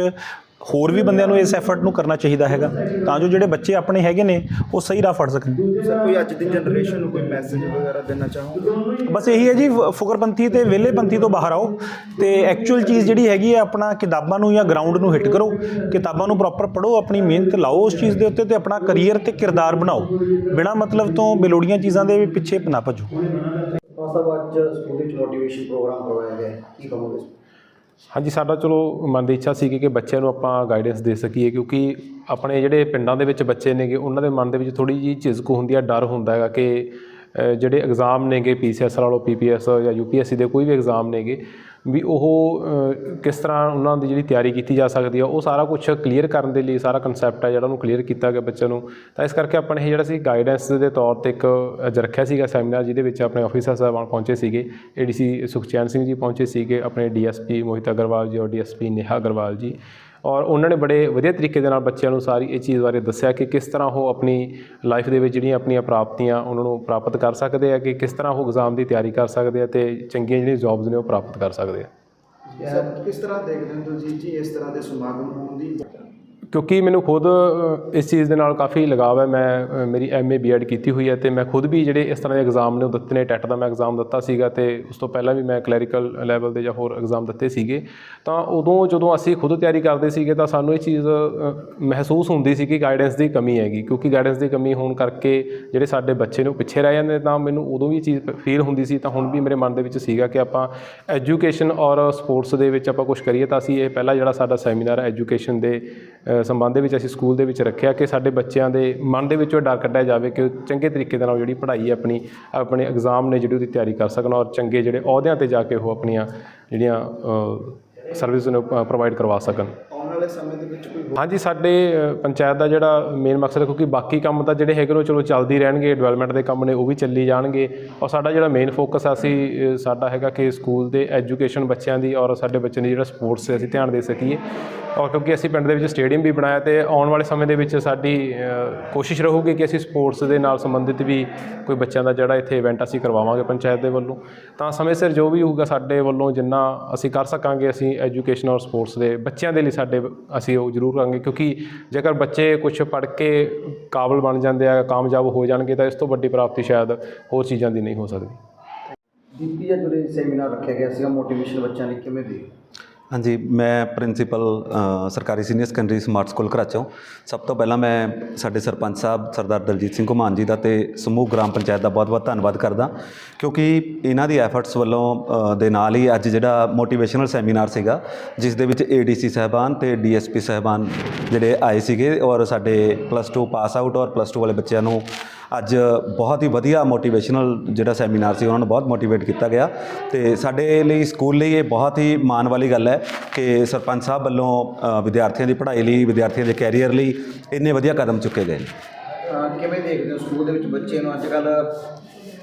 ਹੋਰ ਵੀ ਬੰਦਿਆਂ ਨੂੰ ਇਸ ਐਫਰਟ ਨੂੰ ਕਰਨਾ ਚਾਹੀਦਾ ਹੈਗਾ। ਤਾਂ ਜੋ ਜਿਹੜੇ ਬੱਚੇ ਆਪਣੇ ਹੈਗੇ ਨੇ ਉਹ ਸਹੀ ਰਾਹ ਫੜ ਸਕਣ। ਸਰ ਕੋਈ ਅੱਜ ਦੀ ਜਨਰੇਸ਼ਨ ਨੂੰ ਕੋਈ ਮੈਸੇਜ ਵਗੈਰਾ ਦੇਣਾ ਚਾਹੋਗੇ? ਬਸ ਇਹੀ ਹੈ ਜੀ ਫੁਕਰਪੰਥੀ ਤੇ ਵਿਹਲੇਪੰਥੀ ਤੋਂ ਬਾਹਰ ਆਓ ਤੇ ਐਕਚੁਅਲ ਚੀਜ਼ ਜਿਹੜੀ ਹੈਗੀ ਹੈ ਆਪਣਾ ਕਿਤਾਬਾਂ ਨੂੰ ਜਾਂ ਗਰਾਊਂਡ ਨੂੰ ਹਿੱਟ ਕਰੋ ਕਿਤਾਬਾਂ ਨੂੰ ਪ੍ਰੋਪਰ ਪੜ੍ਹੋ ਆਪਣੀ ਮਿਹਨਤ ਲਾਓ ਉਸ ਚੀਜ਼ ਦੇ ਉੱਤੇ ਤੇ ਆਪਣਾ ਕਰੀਅਰ ਤੇ ਕਿਰਦਾਰ ਬਣਾਓ। ਬਿਨਾਂ ਮਤਲਬ ਤੋਂ ਬੇਲੋੜੀਆਂ ਚੀਜ਼ਾਂ ਦੇ ਪਿੱਛੇ ਨਾ ਭੱਜੋ। ਸਾਹਿਬ ਅੱਜ ਸਕੂਲ ਵਿੱਚ ਮੋਟੀਵੇਸ਼ਨ ਪ੍ਰੋਗਰਾਮ ਕਰਵਾਇਆ ਗਿਆ। ਕੀ ਕਹੋਗੇ ਹਾਂਜੀ, ਸਾਡਾ ਚਲੋ ਮਨ ਦੀ ਇੱਛਾ ਸੀ ਕਿ ਬੱਚਿਆਂ ਨੂੰ ਆਪਾਂ ਗਾਈਡੈਂਸ ਦੇ ਸਕੀਏ, ਕਿਉਂਕਿ ਆਪਣੇ ਜਿਹੜੇ ਪਿੰਡਾਂ ਦੇ ਵਿੱਚ ਬੱਚੇ ਨੇਗੇ, ਉਹਨਾਂ ਦੇ ਮਨ ਦੇ ਵਿੱਚ ਥੋੜੀ ਜਿਹੀ ਝਿਜਕ ਹੁੰਦੀ ਆ, ਡਰ ਹੁੰਦਾ ਹੈਗਾ ਕਿ ਜਿਹੜੇ ਐਗਜ਼ਾਮ ਨੇਗੇ ਪੀਸੀਐਸ ਲਾ ਲਓ ਪੀਪੀਐਸ ਜਾਂ ਯੂਪੀਐਸਸੀ ਦੇ ਕੋਈ ਵੀ ਐਗਜ਼ਾਮ ਨੇਗੇ ਵੀ ਉਹ ਕਿਸ ਤਰ੍ਹਾਂ ਉਹਨਾਂ ਦੀ ਜਿਹੜੀ ਤਿਆਰੀ ਕੀਤੀ ਜਾ ਸਕਦੀ ਆ, ਉਹ ਸਾਰਾ ਕੁਝ ਕਲੀਅਰ ਕਰਨ ਦੇ ਲਈ, ਸਾਰਾ ਕਨਸੈਪਟ ਆ ਜਿਹੜਾ ਉਹਨੂੰ ਕਲੀਅਰ ਕੀਤਾ ਗਿਆ ਬੱਚਿਆਂ ਨੂੰ। ਤਾਂ ਇਸ ਕਰਕੇ ਆਪਾਂ ਨੇ ਇਹ ਜਿਹੜਾ ਸੀ ਗਾਈਡੈਂਸ ਦੇ ਤੌਰ ਤੇ ਇੱਕ ਅੱਜ ਰੱਖਿਆ ਸੀਗਾ ਸੈਮੀਨਾਰ ਜਿਹਦੇ ਵਿੱਚ ਆਪਣੇ ਆਫੀਸਰ ਸਾਹਿਬਾਨ ਪਹੁੰਚੇ ਸੀਗੇ। ਏਡੀਸੀ ਸੁਖਚੈਨ ਸਿੰਘ ਜੀ ਪਹੁੰਚੇ ਸੀਗੇ, ਆਪਣੇ ਡੀਐਸਪੀ ਮੋਹਿਤ ਅਗਰਵਾਲ ਜੀ ਔਰ ਡੀਐਸਪੀ ਨੇਹਾ ਅਗਰਵਾਲ ਜੀ। ਔਰ ਉਹਨਾਂ ਨੇ ਬੜੇ ਵਧੀਆ ਤਰੀਕੇ ਦੇ ਨਾਲ ਬੱਚਿਆਂ ਨੂੰ ਸਾਰੀ ਇਹ ਚੀਜ਼ ਬਾਰੇ ਦੱਸਿਆ ਕਿ ਕਿਸ ਤਰ੍ਹਾਂ ਉਹ ਆਪਣੀ ਲਾਈਫ ਦੇ ਵਿੱਚ ਜਿਹੜੀਆਂ ਆਪਣੀਆਂ ਪ੍ਰਾਪਤੀਆਂ ਉਹਨਾਂ ਨੂੰ ਪ੍ਰਾਪਤ ਕਰ ਸਕਦੇ ਆ, ਕਿ ਕਿਸ ਤਰ੍ਹਾਂ ਉਹ ਐਗਜ਼ਾਮ ਦੀ ਤਿਆਰੀ ਕਰ ਸਕਦੇ ਆ ਤੇ ਚੰਗੀਆਂ ਜਿਹੜੀਆਂ ਜੌਬਸ ਨੇ ਉਹ ਪ੍ਰਾਪਤ ਕਰ ਸਕਦੇ ਆ। ਕਿਸ ਤਰ੍ਹਾਂ ਦੇਖਦੇ ਹੋ ਤੁਸੀਂ ਜੀ ਇਸ ਤਰ੍ਹਾਂ ਦੇ ਸਮਾਗਮ ਹੋਣ ਦੀ? ਕਿਉਂਕਿ ਮੈਨੂੰ ਖੁਦ ਇਸ ਚੀਜ਼ ਦੇ ਨਾਲ ਕਾਫੀ ਲਗਾਵ ਹੈ। ਮੈਂ ਅ, ਮੇਰੀ ਐਮਏ ਬੀਐਡ ਕੀਤੀ ਹੋਈ ਹੈ ਤੇ ਮੈਂ ਖੁਦ ਵੀ ਜਿਹੜੇ ਇਸ ਤਰ੍ਹਾਂ ਦੇ ਐਗਜ਼ਾਮ ਨੇ ਉਹ ਦਿੱਤੇ ਨੇ। ਟੈਟ ਦਾ ਮੈਂ ਐਗਜ਼ਾਮ ਦਿੱਤਾ ਸੀਗਾ ਤੇ ਉਸ ਤੋਂ ਪਹਿਲਾਂ ਵੀ ਮੈਂ ਕਲੈਰੀਕਲ ਲੈਵਲ ਦੇ ਜਾਂ ਹੋਰ ਐਗਜ਼ਾਮ ਦਿੱਤੇ ਸੀਗੇ। ਤਾਂ ਉਦੋਂ ਜਦੋਂ ਅਸੀਂ ਖੁਦ ਤਿਆਰੀ ਕਰਦੇ ਸੀਗੇ ਤਾਂ ਸਾਨੂੰ ਇਹ ਚੀਜ਼ ਮਹਿਸੂਸ ਹੁੰਦੀ ਸੀ ਕਿ ਗਾਈਡੈਂਸ ਦੀ ਕਮੀ ਹੈਗੀ। ਕਿਉਂਕਿ ਗਾਈਡੈਂਸ ਦੀ ਕਮੀ ਹੋਣ ਕਰਕੇ ਜਿਹੜੇ ਸਾਡੇ ਬੱਚੇ ਨੇ ਉਹ ਪਿੱਛੇ ਰਹਿ ਜਾਂਦੇ ਤਾਂ ਮੈਨੂੰ ਉਦੋਂ ਵੀ ਇਹ ਚੀਜ਼ ਫੀਲ ਹੁੰਦੀ ਸੀ। ਤਾਂ ਹੁਣ ਵੀ ਮੇਰੇ ਮਨ ਦੇ ਵਿੱਚ ਸੀਗਾ ਕਿ ਆਪਾਂ ਐਜੂਕੇਸ਼ਨ ਔਰ ਸਪੋਰਟਸ ਦੇ ਵਿੱਚ ਆਪਾਂ ਕੁਝ ਕਰੀਏ ਤਾਂ ਅਸੀਂ ਇਹ ਪਹਿਲਾ ਜਿਹੜਾ ਸਾਡਾ ਸੈਮੀਨਾਰ ਹੈ ਐਜੂਕੇਸ਼ਨ ਦੇ ਸੰਬੰਧ ਦੇ ਵਿੱਚ ਅਸੀਂ ਸਕੂਲ ਦੇ ਵਿੱਚ ਰੱਖਿਆ ਕਿ ਸਾਡੇ ਬੱਚਿਆਂ ਦੇ ਮਨ ਦੇ ਵਿੱਚੋਂ ਇਹ ਡਰ ਕੱਢਿਆ ਜਾਵੇ ਕਿ ਉਹ ਚੰਗੇ ਤਰੀਕੇ ਦੇ ਨਾਲ ਜਿਹੜੀ ਪੜ੍ਹਾਈ ਹੈ ਆਪਣੀ, ਆਪਣੇ ਐਗਜ਼ਾਮ ਨੇ ਜਿਹੜੀ ਉਹਦੀ ਤਿਆਰੀ ਕਰ ਸਕਣ ਔਰ ਚੰਗੇ ਜਿਹੜੇ ਅਹੁਦਿਆਂ ਤੇ ਜਾ ਕੇ ਉਹ ਆਪਣੀਆਂ ਜਿਹੜੀਆਂ ਸਰਵਿਸ ਨੇ ਪ੍ਰੋਵਾਈਡ ਕਰਵਾ ਸਕਣ। ਵਾਲੇ ਸਮੇਂ ਦੇ ਵਿੱਚ ਕੋਈ ਹਾਂਜੀ, ਸਾਡੇ ਪੰਚਾਇਤ ਦਾ ਜਿਹੜਾ ਮੇਨ ਮਕਸਦ ਹੈ, ਕਿਉਂਕਿ ਬਾਕੀ ਕੰਮ ਤਾਂ ਜਿਹੜੇ ਹੈਗੇ ਨੇ, ਉਹ ਚਲੋ ਚੱਲਦੀ ਰਹਿਣਗੇ ਡਿਵੈਲਪਮੈਂਟ ਦੇ ਕੰਮ ਨੇ, ਉਹ ਵੀ ਚੱਲੀ ਜਾਣਗੇ। ਔਰ ਸਾਡਾ ਜਿਹੜਾ ਮੇਨ ਫੋਕਸ ਆ, ਅਸੀਂ ਸਾਡਾ ਹੈਗਾ ਕਿ ਸਕੂਲ ਦੇ ਐਜੂਕੇਸ਼ਨ ਬੱਚਿਆਂ ਦੀ ਔਰ ਸਾਡੇ ਬੱਚਿਆਂ ਦੀ ਜਿਹੜਾ ਸਪੋਰਟਸ 'ਤੇ ਅਸੀਂ ਧਿਆਨ ਦੇ ਸਕੀਏ। ਔਰ ਕਿਉਂਕਿ ਅਸੀਂ ਪਿੰਡ ਦੇ ਵਿੱਚ ਸਟੇਡੀਅਮ ਵੀ ਬਣਾਇਆ ਤੇ ਆਉਣ ਵਾਲੇ ਸਮੇਂ ਦੇ ਵਿੱਚ ਸਾਡੀ ਕੋਸ਼ਿਸ਼ ਰਹੂਗੀ ਕਿ ਅਸੀਂ ਸਪੋਰਟਸ ਦੇ ਨਾਲ ਸੰਬੰਧਿਤ ਵੀ ਕੋਈ ਬੱਚਿਆਂ ਦਾ ਜਿਹੜਾ ਇੱਥੇ ਇਵੈਂਟ ਅਸੀਂ ਕਰਵਾਵਾਂਗੇ ਪੰਚਾਇਤ ਦੇ ਵੱਲੋਂ। ਤਾਂ ਸਮੇਂ ਸਿਰ ਜੋ ਵੀ ਹੋਊਗਾ, ਸਾਡੇ ਵੱਲੋਂ ਜਿੰਨਾ ਅਸੀਂ ਕਰ ਸਕਾਂਗੇ, ਅਸੀਂ ਐਜੂਕੇਸ਼ਨ ਔਰ ਸਪੋਰਟਸ ਦੇ ਬੱਚਿਆਂ ਦੇ ਲਈ ਸਾਡੇ ਅਸੀਂ ਉਹ ਜ਼ਰੂਰ ਕਰਾਂਗੇ ਕਿਉਂਕਿ ਜੇਕਰ ਬੱਚੇ ਕੁਝ ਪੜ੍ਹ ਕੇ ਕਾਬਲ ਬਣ ਜਾਂਦੇ ਆ, ਕਾਮਯਾਬ ਹੋ ਜਾਣਗੇ, ਤਾਂ ਇਸ ਤੋਂ ਵੱਡੀ ਪ੍ਰਾਪਤੀ ਸ਼ਾਇਦ ਹੋਰ ਚੀਜ਼ਾਂ ਦੀ ਨਹੀਂ ਹੋ ਸਕਦੀ। ਦੀਪੀ ਜਾਂ ਜਿਹੜੇ ਸੈਮੀਨਾਰ ਰੱਖਿਆ ਗਿਆ ਸੀਗਾ ਮੋਟੀਵੇਸ਼ਨ ਬੱਚਿਆਂ ਲਈ ਕਿਵੇਂ ਦੇ? ਹਾਂਜੀ, ਮੈਂ ਪ੍ਰਿੰਸੀਪਲ ਸਰਕਾਰੀ senior secondary smart school Gharachon. ਸਭ ਤੋਂ ਪਹਿਲਾਂ ਮੈਂ ਸਾਡੇ ਸਰਪੰਚ ਸਾਹਿਬ, ਸਰਦਾਰ ਦਲਜੀਤ ਸਿੰਘ ਘੁਮਾਨ ਜੀ ਦਾ ਤੇ ਸਮੂਹ ਗ੍ਰਾਮ ਪੰਚਾਇਤ ਦਾ ਬਹੁਤ-ਬਹੁਤ ਧੰਨਵਾਦ ਕਰਦਾ, ਕਿਉਂਕਿ ਇਹਨਾਂ ਦੀ ਐਫਰਟਸ ਵੱਲੋਂ ਦੇ ਨਾਲ ਹੀ ਅੱਜ ਜਿਹੜਾ ਮੋਟੀਵੇਸ਼ਨਲ ਸੈਮੀਨਾਰ ਸੀਗਾ, ਜਿਸ ਦੇ ਵਿੱਚ ਏਡੀਸੀ ਸਾਹਿਬਾਨ ਤੇ ਡੀਐਸਪੀ ਸਾਹਿਬਾਨ ਜਿਹੜੇ ਆਏ ਸੀਗੇ ਔਰ ਸਾਡੇ ਪਲੱਸ 2 ਪਾਸ ਆਊਟ ਔਰ ਪਲੱਸ 2 ਵਾਲੇ ਬੱਚਿਆਂ ਨੂੰ ਅੱਜ ਬਹੁਤ ਹੀ ਵਧੀਆ ਮੋਟੀਵੇਸ਼ਨਲ ਜਿਹੜਾ ਸੈਮੀਨਾਰ ਸੀ, ਉਹਨਾਂ ਨੂੰ ਬਹੁਤ ਮੋਟੀਵੇਟ ਕੀਤਾ ਗਿਆ ਤੇ ਸਾਡੇ ਲਈ ਸਕੂਲ ਲਈ ਇਹ ਬਹੁਤ ਹੀ ਮਾਣ ਵਾਲੀ ਗੱਲ ਹੈ ਕਿ ਸਰਪੰਚ ਸਾਹਿਬ ਵੱਲੋਂ ਵਿਦਿਆਰਥੀਆਂ ਦੀ ਪੜ੍ਹਾਈ ਲਈ, ਵਿਦਿਆਰਥੀਆਂ ਦੇ ਕੈਰੀਅਰ ਲਈ ਇੰਨੇ ਵਧੀਆ ਕਦਮ ਚੁੱਕੇ ਗਏ ਨੇ। ਕਿਵੇਂ ਦੇਖਦੇ ਹੋ ਸਕੂਲ ਦੇ ਵਿੱਚ ਬੱਚੇ ਨੂੰ ਅੱਜ ਕੱਲ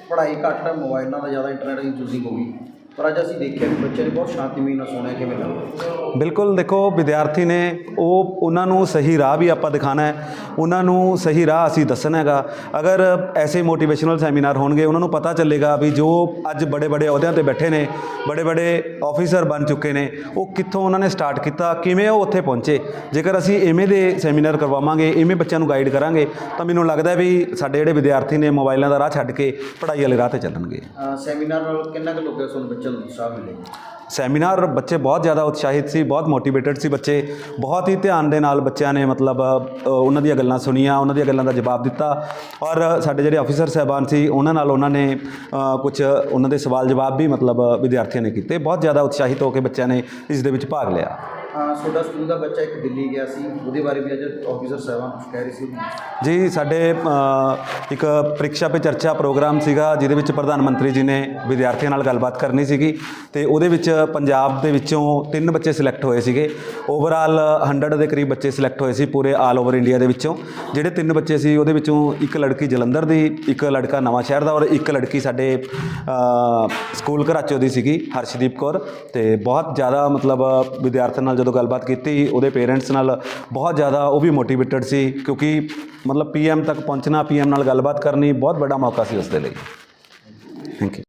ਪੜ੍ਹਾਈ ਘੱਟ ਹੈ ਮੋਬਾਈਲਾਂ ਦਾ ਜ਼ਿਆਦਾ ਇੰਟਰਨੈਟ ਦੀ ਯੂਜ਼ਿੰਗ ਹੋ ਗਈ? ਪਰ ਅੱਜ ਅਸੀਂ ਦੇਖਿਆ ਵੀ ਬੱਚੇ ਨੇ ਬਹੁਤ ਸ਼ਾਂਤੀਮਈ ਨਾਲ ਸੁਣਿਆ ਕਿਵੇਂ ਲੱਗਦਾ ਬਿਲਕੁਲ ਦੇਖੋ ਵਿਦਿਆਰਥੀ ਨੇ ਉਹ ਉਹਨਾਂ ਨੂੰ ਸਹੀ ਰਾਹ ਵੀ ਆਪਾਂ ਦਿਖਾਣਾ ਹੈ ਉਹਨਾਂ ਨੂੰ ਸਹੀ ਰਾਹ ਅਸੀਂ ਦੱਸਣਾ ਹੈਗਾ। ਅਗਰ ਐਸੇ ਮੋਟੀਵੇਸ਼ਨਲ ਸੈਮੀਨਾਰ ਹੋਣਗੇ ਉਹਨਾਂ ਨੂੰ ਪਤਾ ਚੱਲੇਗਾ ਵੀ ਜੋ ਅੱਜ ਬੜੇ ਬੜੇ ਅਹੁਦਿਆਂ ਤੇ ਬੈਠੇ ਨੇ ਬੜੇ ਬੜੇ ਆਫੀਸਰ ਬਣ ਚੁੱਕੇ ਨੇ ਉਹ ਕਿੱਥੋਂ ਉਹਨਾਂ ਨੇ ਸਟਾਰਟ ਕੀਤਾ ਕਿਵੇਂ ਉਹ ਉੱਥੇ ਪਹੁੰਚੇ। ਜੇਕਰ ਅਸੀਂ ਇਵੇਂ ਦੇ ਸੈਮੀਨਾਰ ਕਰਵਾਵਾਂਗੇ ਇਵੇਂ ਬੱਚਿਆਂ ਨੂੰ ਗਾਈਡ ਕਰਾਂਗੇ ਤਾਂ ਮੈਨੂੰ ਲੱਗਦਾ ਵੀ ਸਾਡੇ ਜਿਹੜੇ ਵਿਦਿਆਰਥੀ ਨੇ ਮੋਬਾਈਲਾਂ ਦਾ ਰਾਹ ਛੱਡ ਕੇ ਪੜ੍ਹਾਈ ਵਾਲੇ ਰਾਹ ਤੇ ਚੱਲਣਗੇ। ਸੈਮੀਨਾਰ ਨਾਲ ਕਿੰਨਾ ਕੁ ਲੋਕਾਂ ਤੁਹਾਨੂੰ ਬੱਚਿਆਂ ਨੂੰ ਉਤਸ਼ਾਹ ਮਿਲੇਗਾ। ਸੈਮੀਨਾਰ ਬੱਚੇ ਬਹੁਤ ਜ਼ਿਆਦਾ ਉਤਸ਼ਾਹਿਤ ਸੀ, ਬਹੁਤ ਮੋਟੀਵੇਟਡ ਸੀ ਬੱਚੇ। ਬਹੁਤ ਹੀ ਧਿਆਨ ਦੇ ਨਾਲ ਬੱਚਿਆਂ ਨੇ ਮਤਲਬ ਉਹਨਾਂ ਦੀਆਂ ਗੱਲਾਂ ਸੁਣੀਆਂ, ਉਹਨਾਂ ਦੀਆਂ ਗੱਲਾਂ ਦਾ ਜਵਾਬ ਦਿੱਤਾ। ਔਰ ਸਾਡੇ ਜਿਹੜੇ ਆਫੀਸਰ ਸਾਹਿਬਾਨ ਸੀ, ਉਹਨਾਂ ਨਾਲ ਉਹਨਾਂ ਨੇ ਕੁਝ ਉਹਨਾਂ ਦੇ ਸਵਾਲ ਜਵਾਬ ਵੀ ਮਤਲਬ ਵਿਦਿਆਰਥੀਆਂ ਨੇ ਕੀਤੇ। ਬਹੁਤ ਜ਼ਿਆਦਾ ਉਤਸ਼ਾਹਿਤ ਹੋ ਕੇ ਬੱਚਿਆਂ ਨੇ ਇਸ ਦੇ ਵਿੱਚ ਭਾਗ ਲਿਆ। ਅਹ ਸਕੂਲ ਦਾ ਬੱਚਾ ਇੱਕ ਦਿੱਲੀ ਗਿਆ ਸੀ। ਉਹਦੇ ਬਾਰੇ ਵੀ ਅੱਜ ਆਫੀਸਰ ਸਾਹਿਬਾਨ ਕੁਝ ਕਹਿ ਰਹੇ ਸੀ। ਜੀ ਸਾਡੇ ਅ, ਇੱਕ ਪ੍ਰੀਖਿਆ ਪੇ ਚਰਚਾ ਪ੍ਰੋਗਰਾਮ ਸੀਗਾ ਜਿਹਦੇ ਵਿੱਚ ਪ੍ਰਧਾਨ ਮੰਤਰੀ ਜੀ ਨੇ ਵਿਦਿਆਰਥੀਆਂ ਨਾਲ ਗੱਲਬਾਤ ਕਰਨੀ ਸੀਗੀ ਤੇ ਉਹਦੇ ਵਿੱਚ ਪੰਜਾਬ ਦੇ ਵਿੱਚੋਂ ਤਿੰਨ ਬੱਚੇ ਸਿਲੈਕਟ ਹੋਏ ਸੀਗੇ। ਓਵਰਆਲ 100 ਦੇ ਕਰੀਬ ਬੱਚੇ ਸਿਲੈਕਟ ਹੋਏ ਸੀ ਪੂਰੇ ਆਲ ਓਵਰ ਇੰਡੀਆ ਦੇ ਵਿੱਚੋਂ। ਜਿਹੜੇ ਤਿੰਨ ਬੱਚੇ ਸੀ ਉਹਦੇ ਵਿੱਚੋਂ ਇੱਕ ਲੜਕੀ ਜਲੰਧਰ ਦੀ ਇੱਕ ਲੜਕਾ ਨਵਾਂ ਸ਼ਹਿਰ ਦਾ ਔਰ ਇੱਕ ਲੜਕੀ ਸਾਡੇ ਅ, ਸਕੂਲ ਘਰਾਚੋ ਦੀ ਸੀਗੀ ਹਰਸ਼ਦੀਪ ਕੌਰ। ਤੇ ਬਹੁਤ ਜ਼ਿਆਦਾ ਮਤਲਬ ਵਿਦਿਆਰਥੀਆਂ ਨਾਲ ਜਦੋਂ ਜਦੋਂ ਗੱਲਬਾਤ ਕੀਤੀ, ਉਹਦੇ ਪੇਰੈਂਟਸ ਨਾਲ ਬਹੁਤ ਜ਼ਿਆਦਾ ਉਹ ਵੀ ਮੋਟੀਵੇਟਡ ਸੀ, ਕਿਉਂਕਿ ਮਤਲਬ ਪੀਐਮ ਤੱਕ ਪਹੁੰਚਣਾ ਪੀਐਮ ਨਾਲ ਗੱਲਬਾਤ ਕਰਨੀ ਬਹੁਤ ਵੱਡਾ ਮੌਕਾ ਸੀ ਉਸ ਦੇ ਲਈ। Thank you